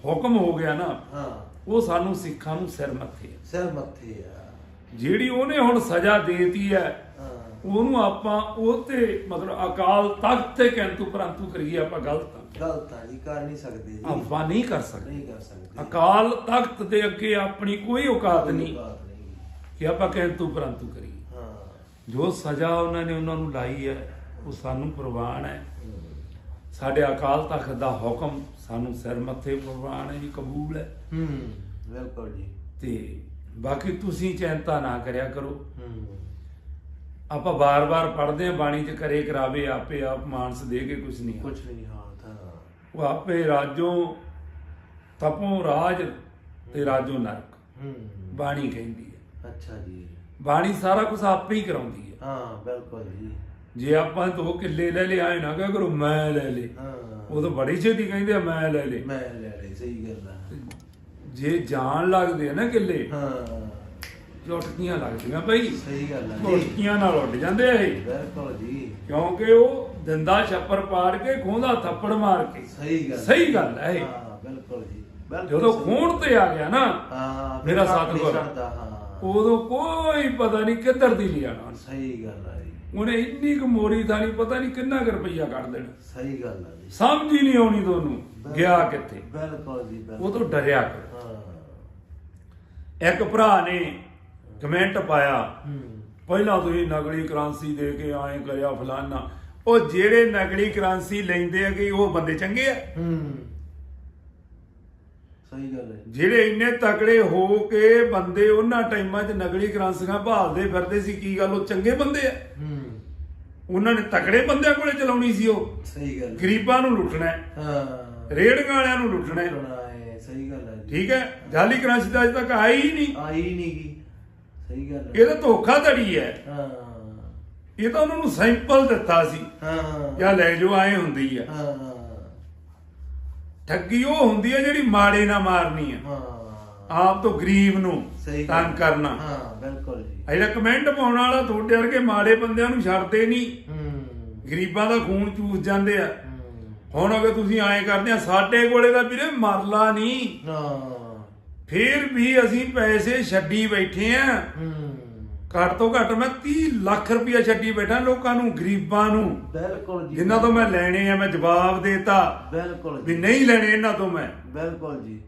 ਹੁਕਮ ਹੋ ਗਿਆ ਨਾ ਹਾਂ ਉਹ ਸਾਨੂੰ ਸਿੱਖਾਂ ਨੂੰ ਸਿਰ ਮੱਥੇ ਆ। ਸਿਰ ਮੱਥੇ ਆ। ਜਿਹੜੀ ਉਹਨੇ ਹੁਣ ਸਜ਼ਾ ਦੇਤੀ ਹੈ। ਉਹਨੂੰ ਆਪਾਂ ਉਹ ਤੇ ਮਤਲਬ ਅਕਾਲ ਤਖਤ ਤੇ ਕਿੰਤੂ ਪਰੰਤੂ ਕਰੀਏ ਆਪਾਂ ਗਲਤ। ਗਲਤ ਆ ਜੀ ਕਰ ਨਹੀਂ ਸਕਦੇ ਜੀ। ਆਪਾਂ ਨਹੀਂ ਕਰ ਸਕਦੇ। ਨਹੀਂ ਕਰ ਸਕਦੇ ਅਕਾਲ ਤਖਤ ਦੇ ਅੱਗੇ ਆਪਣੀ ਕੋਈ ਔਕਾਤ ਨਹੀਂ। ਕਿ ਆਪਾਂ ਕਿੰਤੂ ਪਰੰਤੂ ਕਰੀਏ। ਹਾਂ। ਜੋ ਸਜ਼ਾ ਉਹਨਾਂ ਨੇ ਉਹਨਾਂ ਨੂੰ ਲਾਈ ਹੈ ਉਹ ਸਾਨੂੰ ਪ੍ਰਵਾਨ ਹੈ। ਸਾਡੇ ਅਕਾਲ ਤਖਤ ਦਾ ਹੁਕਮ ਸਾਨੂੰ ਸਿਰ ਮੱਥੇ ਪ੍ਰਵਾਨ ਹੈ ਜੀ ਕਬੂਲ ਹੈ। ਹੂੰ ਬਿਲਕੁਲ ਜੀ। ਤੇ ਬਾਕੀ ਤੁਸੀਂ ਚਿੰਤਾ ਨਾ ਕਰਿਆ ਕਰੋ। ਹੂੰ। ਆਪਾਂ ਬਾਰ-ਬਾਰ ਪੜ੍ਹਦੇ ਆ ਬਾਣੀ ਚ ਕਰੇ ਕਰਾਵੇ ਆਪੇ ਆਪ ਮਾਨਸ ਦੇ ਕੇ ਕੁਝ ਨਹੀਂ। ਕੁਝ ਨਹੀਂ ਉਹ ਆਪੇ ਰਾਜੋ ਤਪੋ ਰਾਜ ਤੇ ਰਾਜੋ ਨਰਕ। ਬਾਣੀ ਕਹਿੰਦੀ ਹੈ। ਅੱਛਾ ਜੀ। ਬਾਣੀ ਸਾਰਾ ਕੁਝ ਆਪੇ ਹੀ ਕਰਾਉਂਦੀ ਹੈ। ਹਾਂ ਬਿਲਕੁਲ ਜੀ। ਜੇ ਆਪਾਂ ਦੋ ਕਿੱਲੇ ਲੈ ਲਿਆ ਨਾ ਕਿਹਾ ਕਰੋ ਮੈਂ ਲੈ ਲੇ ਹਾਂ। ਉਹ ਤਾਂ ਬੜੀ ਛੇਤੀ ਕਹਿੰਦੇ ਆ ਮੈਂ ਲੈ ਲੇ ਮੈਂ ਲੈ ਲਈ ਸਹੀ ਗੱਲ ਆ। ਜੇ ਜਾਣ ਲੱਗਦੇ ਆ ਨਾ ਕਿੱਲੇ ਹਾਂ। ਝੁਟਕੀਆਂ ਲੱਗਦੀਆਂ ਬਈ। ਸਹੀ ਗੱਲ ਆ ਜੀ। ਝੁਟਕੀਆਂ ਨਾਲ ਉੱਡ ਜਾਂਦੇ ਆ ਇਹ। ਬਿਲਕੁਲ ਜੀ। ਕਿਉਂਕਿ ਉਹ ਦੰਦਾ ਛੱਪਰ ਪਾੜ ਕੇ ਖੋਂਦਾ ਥੱਪੜ ਮਾਰ ਕੇ। ਸਹੀ ਗੱਲ ਸਹੀ ਗੱਲ ਹੈ। ਹਾਂ ਬਿਲਕੁਲ ਜੀ। ਜਦੋਂ। ਖੂਨ ਤੇ ਆ ਗਿਆ ਨਾ ਹਾਂ ਮੇਰਾ ਸਤਿਗੁਰ। ਹਾਂ। ਉਦੋਂ ਕੋਈ ਪਤਾ ਨਹੀਂ ਕਿੱਧਰ ਦੀ ਲਿਆਣਾ ਸਹੀ ਗੱਲ ਜੀ। ਉਹਨੇ ਇੰਨੀ ਕੁ ਮੋਰੀ ਤਾਂ ਨਹੀਂ ਪਤਾ ਨਹੀਂ ਕਿੰਨਾ ਕੁ ਰੁਪਈਆ ਕੱਢ ਦੇਣਾ। ਸਹੀ ਗੱਲ ਆ ਜੀ। ਸਮਝ ਹੀ ਨਹੀਂ ਆਉਣੀ ਤੁਹਾਨੂੰ ਗਿਆ ਕਿੱਥੇ। ਬਿਲਕੁਲ ਜੀ ਉਹ ਤੋਂ ਡਰਿਆ ਹਾਂ। ਇੱਕ ਭਰਾ ਨੇ ਕਮੈਂਟ ਪਾਇਆ ਹੂੰ। ਪਹਿਲਾਂ ਤੁਸੀਂ ਨਕਲੀ ਕਰੰਸੀ ਦੇ ਕੇ ਆਏ ਕਰਿਆ ਫਲਾਨਾ। ਉਹ ਜਿਹੜੇ ਨਕਲੀ ਕਰੰਸੀ ਲੈਂਦੇ ਆ ਕਿ ਉਹ ਬੰਦੇ ਚੰਗੇ ਆ? ਹੂੰ। ਸਹੀ ਗੱਲ ਹੈ। ਜਿਹੜੇ ਇੰਨੇ ਤਕੜੇ ਹੋ ਕੇ ਬੰਦੇ ਉਹਨਾਂ ਟਾਈਮਾਂ 'ਚ ਨਕਲੀ ਕਰੰਸੀਆਂ ਭਾਲਦੇ ਫਿਰਦੇ ਸੀ ਕੀ ਗੱਲ ਉਹ ਚੰਗੇ ਬੰਦੇ ਆ? ਹੂੰ। ਉਹਨਾਂ ਨੇ ਤਕੜੇ ਬੰਦਿਆਂ ਕੋਲੇ ਚਲਾਉਣੀ ਸੀ ਉਹ। ਸਹੀ ਗੱਲ ਹੈ। ਗਰੀਬਾਂ ਨੂੰ ਲੁੱਟਣਾ ਹੈ, ਹਾਂ। ਰੇੜੀਆਂ ਵਾਲਿਆਂ ਨੂੰ ਲੁੱਟਣਾ ਹੈ। ਸਹੀ ਗੱਲ ਹੈ ਜੀ। ਠੀਕ ਹੈ? ਜਾਲੀ ਕਰੰਸੀ ਤਾਂ ਅਜੇ ਤੱਕ ਆਈ ਹੀ ਨਹੀਂ। ਆਈ ਨਹੀਂ ਗੀ। ਸਹੀ ਗੱਲ ਹੈ। ਇਹ ਤਾਂ ਧੋਖਾਧੜੀ ਹੈ। ਹਾਂ। ਇਹ ਤਾਂ ਉਹਨਾਂ ਨੂੰ ਸੈਂਪਲ ਦਿੱਤਾ ਸੀ। ਹਾਂ ਜਾਂ ਲੈ ਜਾਓ ਆਏ ਹੁੰਦੀ ਹੈ ਹਾਂ। ਠੱਗੀ ਉਹ ਹੁੰਦੀ ਹੈ ਜਿਹੜੀ ਮਾੜੇ ਨਾ ਮਾਰਨੀ ਹੈ ਹਾਂ। ਆਪ ਤੋਂ ਗਰੀਬ ਨੂੰ ਤੰਗ ਕਰਨਾ। ਹਾਂ ਬਿਲਕੁਲ ਜੀ। ਕਮੈਂਟ ਪਾਉਣ ਵਾਲਾ ਤੁਹਾਡੇ ਵਰਗੇ ਮਾੜੇ ਬੰਦਿਆਂ ਨੂੰ ਛੱਡਦੇ ਨਹੀਂ। ਹੂੰ। ਗਰੀਬਾਂ ਦਾ ਖੂਨ ਚੂਸ ਜਾਂਦੇ ਆ। ਹੁਣ ਅਗਰ ਤੁਸੀਂ ਐਂ ਕਰਦੇ ਆ ਸਾਡੇ ਕੋਲੇ ਤਾਂ ਵੀਰੇ ਮਰਲਾ ਨਹੀਂ। ਹਾਂ। ਫੇਰ ਵੀ ਅਸੀਂ ਪੈਸੇ ਛੱਡੀ ਬੈਠੇ ਆ। ਹੂੰ। ਘੱਟ ਤੋਂ ਘੱਟ ਮੈਂ 30 ਲੱਖ ਰੁਪਇਆ ਛੱਡੀ ਬੈਠਾ ਲੋਕਾਂ ਨੂੰ ਗਰੀਬਾਂ ਨੂੰ। ਬਿਲਕੁਲ ਜੀ। ਜਿਨ੍ਹਾਂ ਤੋਂ ਮੈਂ ਲੈਣੇ ਆ ਮੈਂ ਜਵਾਬ ਦੇਤਾ। ਬਿਲਕੁਲ ਵੀ ਨਹੀਂ ਲੈਣੇ ਇਹਨਾਂ ਤੋਂ ਮੈਂ। ਬਿਲਕੁਲ ਜੀ।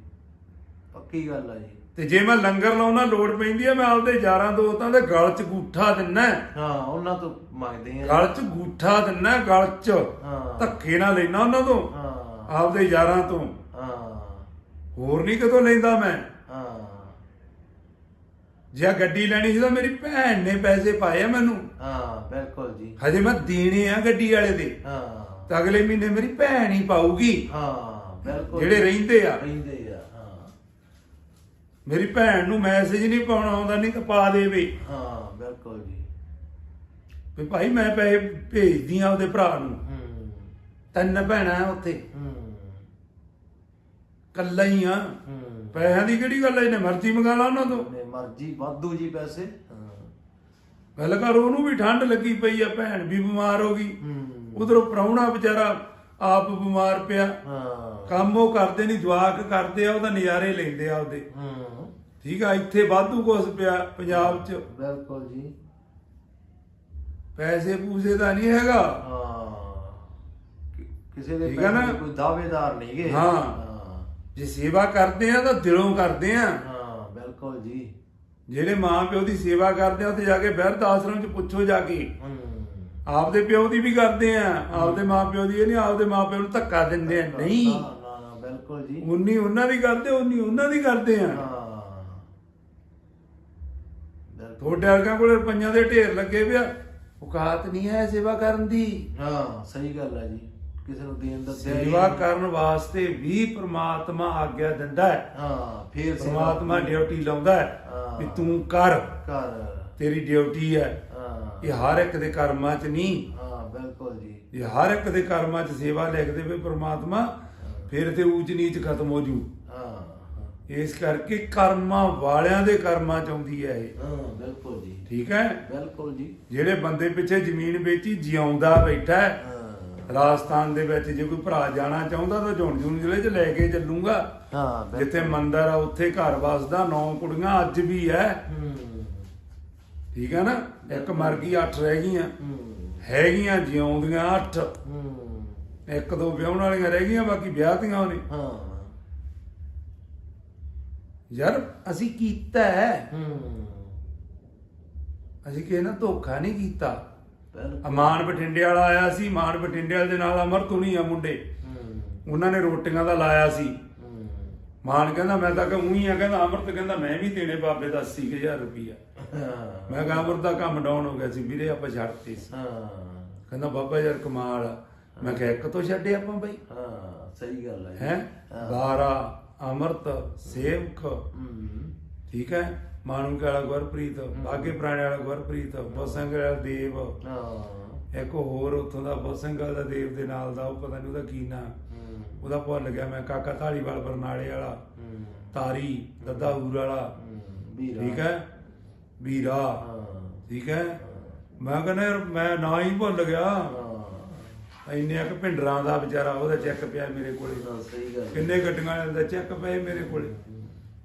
ਪੱਕੀ ਗੱਲ ਆ ਜੀ। ਤੇ ਜੇ ਮੈਂ ਲੰਗਰ ਲਾਉਣਾ ਲੋੜ ਪੈਂਦੀ ਆ ਮੈਂ ਆਪਦੇ ਯਾਰਾਂ ਦੋਸਤਾਂ ਦੇ ਗਲ 'ਚ ਗੂਠਾ ਦਿੰਨਾ ਹਾਂ। ਉਹਨਾਂ ਤੋਂ ਮੰਗਦੇ ਆ। ਗਲ 'ਚ ਗੂਠਾ ਦਿੰਨਾ ਗਲ 'ਚ। ਹਾਂ। ਧੱਕੇ ਨਾਲ ਲੈਣਾ ਉਹਨਾਂ ਤੋਂ। ਹਾਂ। ਆਪਦੇ ਯਾਰਾਂ ਤੋਂ। ਹਾਂ। ਹੋਰ ਨਹੀਂ ਕਦੋਂ ਲੈਂਦਾ ਮੈਂ। ਹਾਂ। ਜੇ ਆਹ ਗੱਡੀ ਲੈਣੀ ਸੀ ਤਾਂ ਮੇਰੀ ਭੈਣ ਨੇ ਪੈਸੇ ਪਾਏ ਆ ਮੈਨੂੰ। ਹਾਂ ਬਿਲਕੁਲ ਜੀ। ਹਜੇ ਮੈਂ ਦੇਣੇ ਆ ਗੱਡੀ ਵਾਲੇ ਦੇ। ਹਾਂ। ਤਾਂ ਅਗਲੇ ਮਹੀਨੇ ਮੇਰੀ ਭੈਣ ਹੀ ਪਾਊਗੀ। ਹਾਂ ਬਿਲਕੁਲ ਜਿਹੜੇ ਰਹਿੰਦੇ ਆ। ਰਹਿੰਦੇ ਆ ਹਾਂ। ਮੇਰੀ ਭੈਣ ਨੂੰ ਮੈਸੇਜ ਨਹੀਂ ਪਾਉਣਾ ਆਉਂਦਾ ਨਹੀਂ ਤਾਂ ਪਾ ਦੇਵੇ। ਹਾਂ ਬਿਲਕੁਲ ਜੀ। ਵੀ ਭਾਈ ਮੈਂ ਪੈਸੇ ਭੇਜਦੀ ਆ ਉਹਦੇ ਭਰਾ ਨੂੰ। ਹੂੰ। ਤਿੰਨ ਭੈਣਾਂ ਆ ਉੱਥੇ। ਹੂੰ। ਕੱਲਾ ਹੀ ਆ। ਹੂੰ। ਪੈਸਿਆਂ ਦੀ ਕਿਹੜੀ ਗੱਲ ਐ ਇਹਨੇ ਮਰਜ਼ੀ ਮੰਗਾ ਲਾ ਉਹਨਾਂ ਤੋਂ। ਨੇ ਮਰਜ਼ੀ ਵਾਧੂ ਜੀ ਪੈਸੇ। ਹਾਂ ਗੱਲ ਕਰ ਉਹਨੂੰ ਵੀ ਠੰਡ ਲੱਗੀ ਪਈ ਆ ਭੈਣ ਵੀ ਬਿਮਾਰ ਹੋ ਗਈ। ਹੂੰ। ਉਧਰੋਂ ਪ੍ਰਾਹੁਣਾ ਵਿਚਾਰਾ ਆਪ ਬਿਮਾਰ ਪਿਆ। ਹਾਂ। ਕੰਮ ਉਹ ਕਰਦੇ ਨਹੀਂ ਜਵਾਕ ਕਰਦੇ ਆ ਉਹਦਾ ਨਜ਼ਾਰੇ ਲੈਂਦੇ ਆ ਉਹਦੇ। ਹੂੰ। ਠੀਕ ਆ ਇੱਥੇ ਵਾਧੂ ਕੁਛ ਪਿਆ ਪੰਜਾਬ 'ਚ। ਬਿਲਕੁਲ ਜੀ। ਪੈਸੇ ਪੂਸੇ ਦਾ ਨਹੀਂ ਹੈਗਾ। ਹਾਂ। ਕਿਸੇ ਦੇ ਠੀਕ ਆ ਨਾ? ਪੈਸੇ ਕੋਈ ਦਾਅਵੇਦਾਰ ਨਹੀਂ ਗੇ। ਹਾਂ। ਜੇ ਸੇਵਾ ਕਰਦੇ ਆ ਤਾਂ ਦਿਲੋਂ ਕਰਦੇ ਆ। ਹਾਂ ਬਿਲਕੁਲ ਜੀ। ਜਿਹੜੇ ਮਾਂ ਪਿਓ ਦੀ ਸੇਵਾ ਕਰਦੇ ਆ ਉੱਥੇ ਜਾ ਕੇ ਬਿਰਧ ਆਸ਼ਰਮ 'ਚ ਪੁੱਛੋ ਜਾ ਕੇ। ਆਪਦੇ ਪਿਓ ਦੀ ਵੀ ਕਰਦੇ ਆ ਆਪਦੇ ਮਾਂ ਪਿਓ ਦੀ ਇਹ ਨਹੀਂ ਆਪਦੇ ਮਾਂ ਪਿਓ ਨੂੰ ਧੱਕਾ ਦਿੰਦੇ ਆ ਨਹੀਂ। ਬਿਲਕੁਲ ਜੀ। ਉਨੀ ਉਹਨਾਂ ਦੀ ਕਰਦੇ ਉਨੀ ਉਹਨਾਂ ਦੀ ਕਰਦੇ ਆ। ਹਾਂ। ਬਿਲਕੁਲ। ਤੁਹਾਡੇ ਵਰਗਾਂ ਕੋਲੇ ਰੁਪਈਆਂ ਦੇ ਢੇਰ ਲੱਗੇ ਪਿਆ ਔਕਾਤ ਨਹੀਂ ਹੈ ਸੇਵਾ ਕਰਨ ਦੀ। ਹਾਂ ਸਹੀ ਗੱਲ ਹੈ ਜੀ। ਕਿਸੇ ਨੂੰ ਦੇਣ ਦਾ ਸੇਵਾ। ਕਰਨ ਵਾਸਤੇ ਵੀ ਪ੍ਰਮਾਤਮਾ ਆਗਿਆ ਦਿੰਦਾ ਹੈ। ਹਾਂ ਫੇਰ ਪ੍ਰਮਾਤਮਾ ਡਿਊਟੀ ਲਾਉਂਦਾ ਹੈ। ਵੀ ਤੂੰ ਕਰ। ਕਰ। ਤੇਰੀ ਡਿਊਟੀ ਹੈ। ਹਾਂ। ਇਹ ਹਰ ਇੱਕ ਦੇ ਕਰਮਾਂ 'ਚ ਨਹੀਂ। ਹਾਂ ਬਿਲਕੁਲ ਜੀ। ਇਹ ਹਰ ਇੱਕ ਦੇ ਕਰਮਾਂ 'ਚ ਸੇਵਾ ਲਿਖ ਦੇਵੇ ਪ੍ਰਮਾਤਮਾ ਫਿਰ ਤੇ ਊਚ ਨੀਚ ਖਤਮ ਹੋ ਜੂ। ਹਾਂ ਇਸ ਕਰਕੇ ਕਰਮਾਂ ਵਾਲਿਆਂ ਦੇ ਕਰਮਾਂ 'ਚ ਆਉਂਦੀ ਹੈ ਇਹ। ਹਾਂ ਬਿਲਕੁਲ ਜੀ। ਠੀਕ ਹੈ? ਬਿਲਕੁਲ ਜੀ। ਜਿਹੜੇ ਬੰਦੇ ਪਿੱਛੇ ਜ਼ਮੀਨ ਵੇਚੀ ਜਿਉਂਦਾ ਬੈਠਾ ਹਾਂ। ਰਾਜਸਥਾਨ ਦੇ ਵਿੱਚ ਜੇ ਕੋਈ ਭਰਾ ਜਾਣਾ ਚਾਹੁੰਦਾ ਤਾਂ ਝੁੰਝੁਨ ਜ਼ਿਲ੍ਹੇ 'ਚ ਲੈ ਕੇ ਚੱਲੂਗਾ। ਹਾਂ ਜਿੱਥੇ ਮੰਦਿਰ ਆ ਉੱਥੇ ਘਰ ਵਸਦਾ ਨੌ ਕੁੜੀਆਂ ਅੱਜ ਵੀ ਐ ਹੂੰ। ਠੀਕ ਹੈ ਨਾ? ਇੱਕ ਮਰ ਗਈ ਅੱਠ ਰਹਿ ਗਈਆਂ। ਹੈਗੀਆਂ ਜਿਉਂਦੀਆਂ ਅੱਠ। ਇੱਕ ਦੋ ਵਿਆਹਣ ਵਾਲੀਆਂ ਰਹਿ ਗਈਆਂ ਬਾਕੀ ਵਿਆਹਤੀਆਂ ਨੇ ਹਾਂ। ਯਾਰ ਅਸੀਂ ਕੀਤਾ ਹੈ। ਹੂੰ। ਅਸੀਂ ਕਿਸੇ ਨਾਲ ਧੋਖਾ ਨਹੀਂ ਕੀਤਾ। ਅਮਾਨ ਬਠਿੰਡੇ ਵਾਲਾ ਆਇਆ ਸੀ ਮਾਨ ਬਠਿੰਡੇ ਵਾਲੇ ਦੇ ਨਾਲ ਅਮਰ ਤੁਣੀ ਆ ਮੁੰਡੇ। ਉਹਨਾਂ ਨੇ ਰੋਟੀਆਂ ਦਾ ਲਾਇਆ ਸੀ। ਮਾਨ ਕਹਿੰਦਾ ਮੈਂ ਤਾਂ ਕਿ ਉਹੀ ਆ ਕਹਿੰਦਾ ਅਮਰਤ ਕਹਿੰਦਾ ਮੈਂ ਵੀ ਦੇਣੇ ਬਾਬੇ ਦਾ 80000 ਰੁਪਈਆ। ਹਾਂ। ਮੈਂ ਕਿਹਾ ਅਮਰਤ ਦਾ ਕੰਮ ਡਾਊਨ ਹੋ ਗਿਆ ਸੀ ਵੀਰੇ ਆਪਾਂ ਛੱਡਤੇ ਸੀ। ਹਾਂ। ਕਹਿੰਦਾ ਬਾਬਾ ਯਾਰ ਕਮਾਲ ਮੈਂ ਕਿਹਾ ਇੱਕ ਤੋਂ ਛੱਡੇ ਆਪਾਂ ਬਈ। ਹਾਂ ਸਹੀ ਗੱਲ ਹੈ? ਹੈ। ਬਾਰਾ ਅਮਰਤ ਸੇਵਕ। ਠੀਕ ਹੈ? ਮਾਨੂ ਵਾਲਾ ਗੁਰਪ੍ਰੀਤ ਬਾਗੇ ਪ੍ਰਾਣੇ ਵਾਲਾ ਗੁਰਪ੍ਰੀਤ ਬਸੰਗ ਵਾਲਾ ਦੇਵ। ਹਾਂ। ਇੱਕ ਹੋਰ ਉੱਥੋਂ ਦਾ ਬਸੰਗ ਦਾ ਦੇਵ ਦੇ ਨਾਲ ਦਾ ਉਹ ਪਤਾ ਨਹੀਂ ਉਹਦਾ ਕੀ ਨਾਂ। ਹੂੰ। ਉਹਦਾ ਭੁੱਲ ਗਿਆ ਮੈਂ ਕਾਕਾ ਢਾਲੀਵਾਲ ਬਰਨਾਲੇ ਵਾਲਾ। ਤਾਰੀ ਦੱਦਾ ਹੂਰ ਵਾਲਾ। ਠੀਕ ਹੈ? ਵੀਰਾ ਹਾਂ। ਠੀਕ ਹੈ? ਮੈਂ ਕਹਿੰਦਾ ਯਾਰ ਮੈਂ ਨਾ ਹੀ ਭੁੱਲ ਗਿਆ। ਇੰਨੇ ਇੱਕ ਭਿੰਡਰਾਂ ਦਾ ਵਿਚਾਰਾ ਉਹਦਾ ਚੈੱਕ ਪਿਆ ਮੇਰੇ ਕੋਲੇ। ਸਹੀ ਗੱਲ। ਕਿੰਨੇ ਗੱਡੀਆਂ ਦਾ ਚੈੱਕ ਪਏ ਮੇਰੇ ਕੋਲੇ।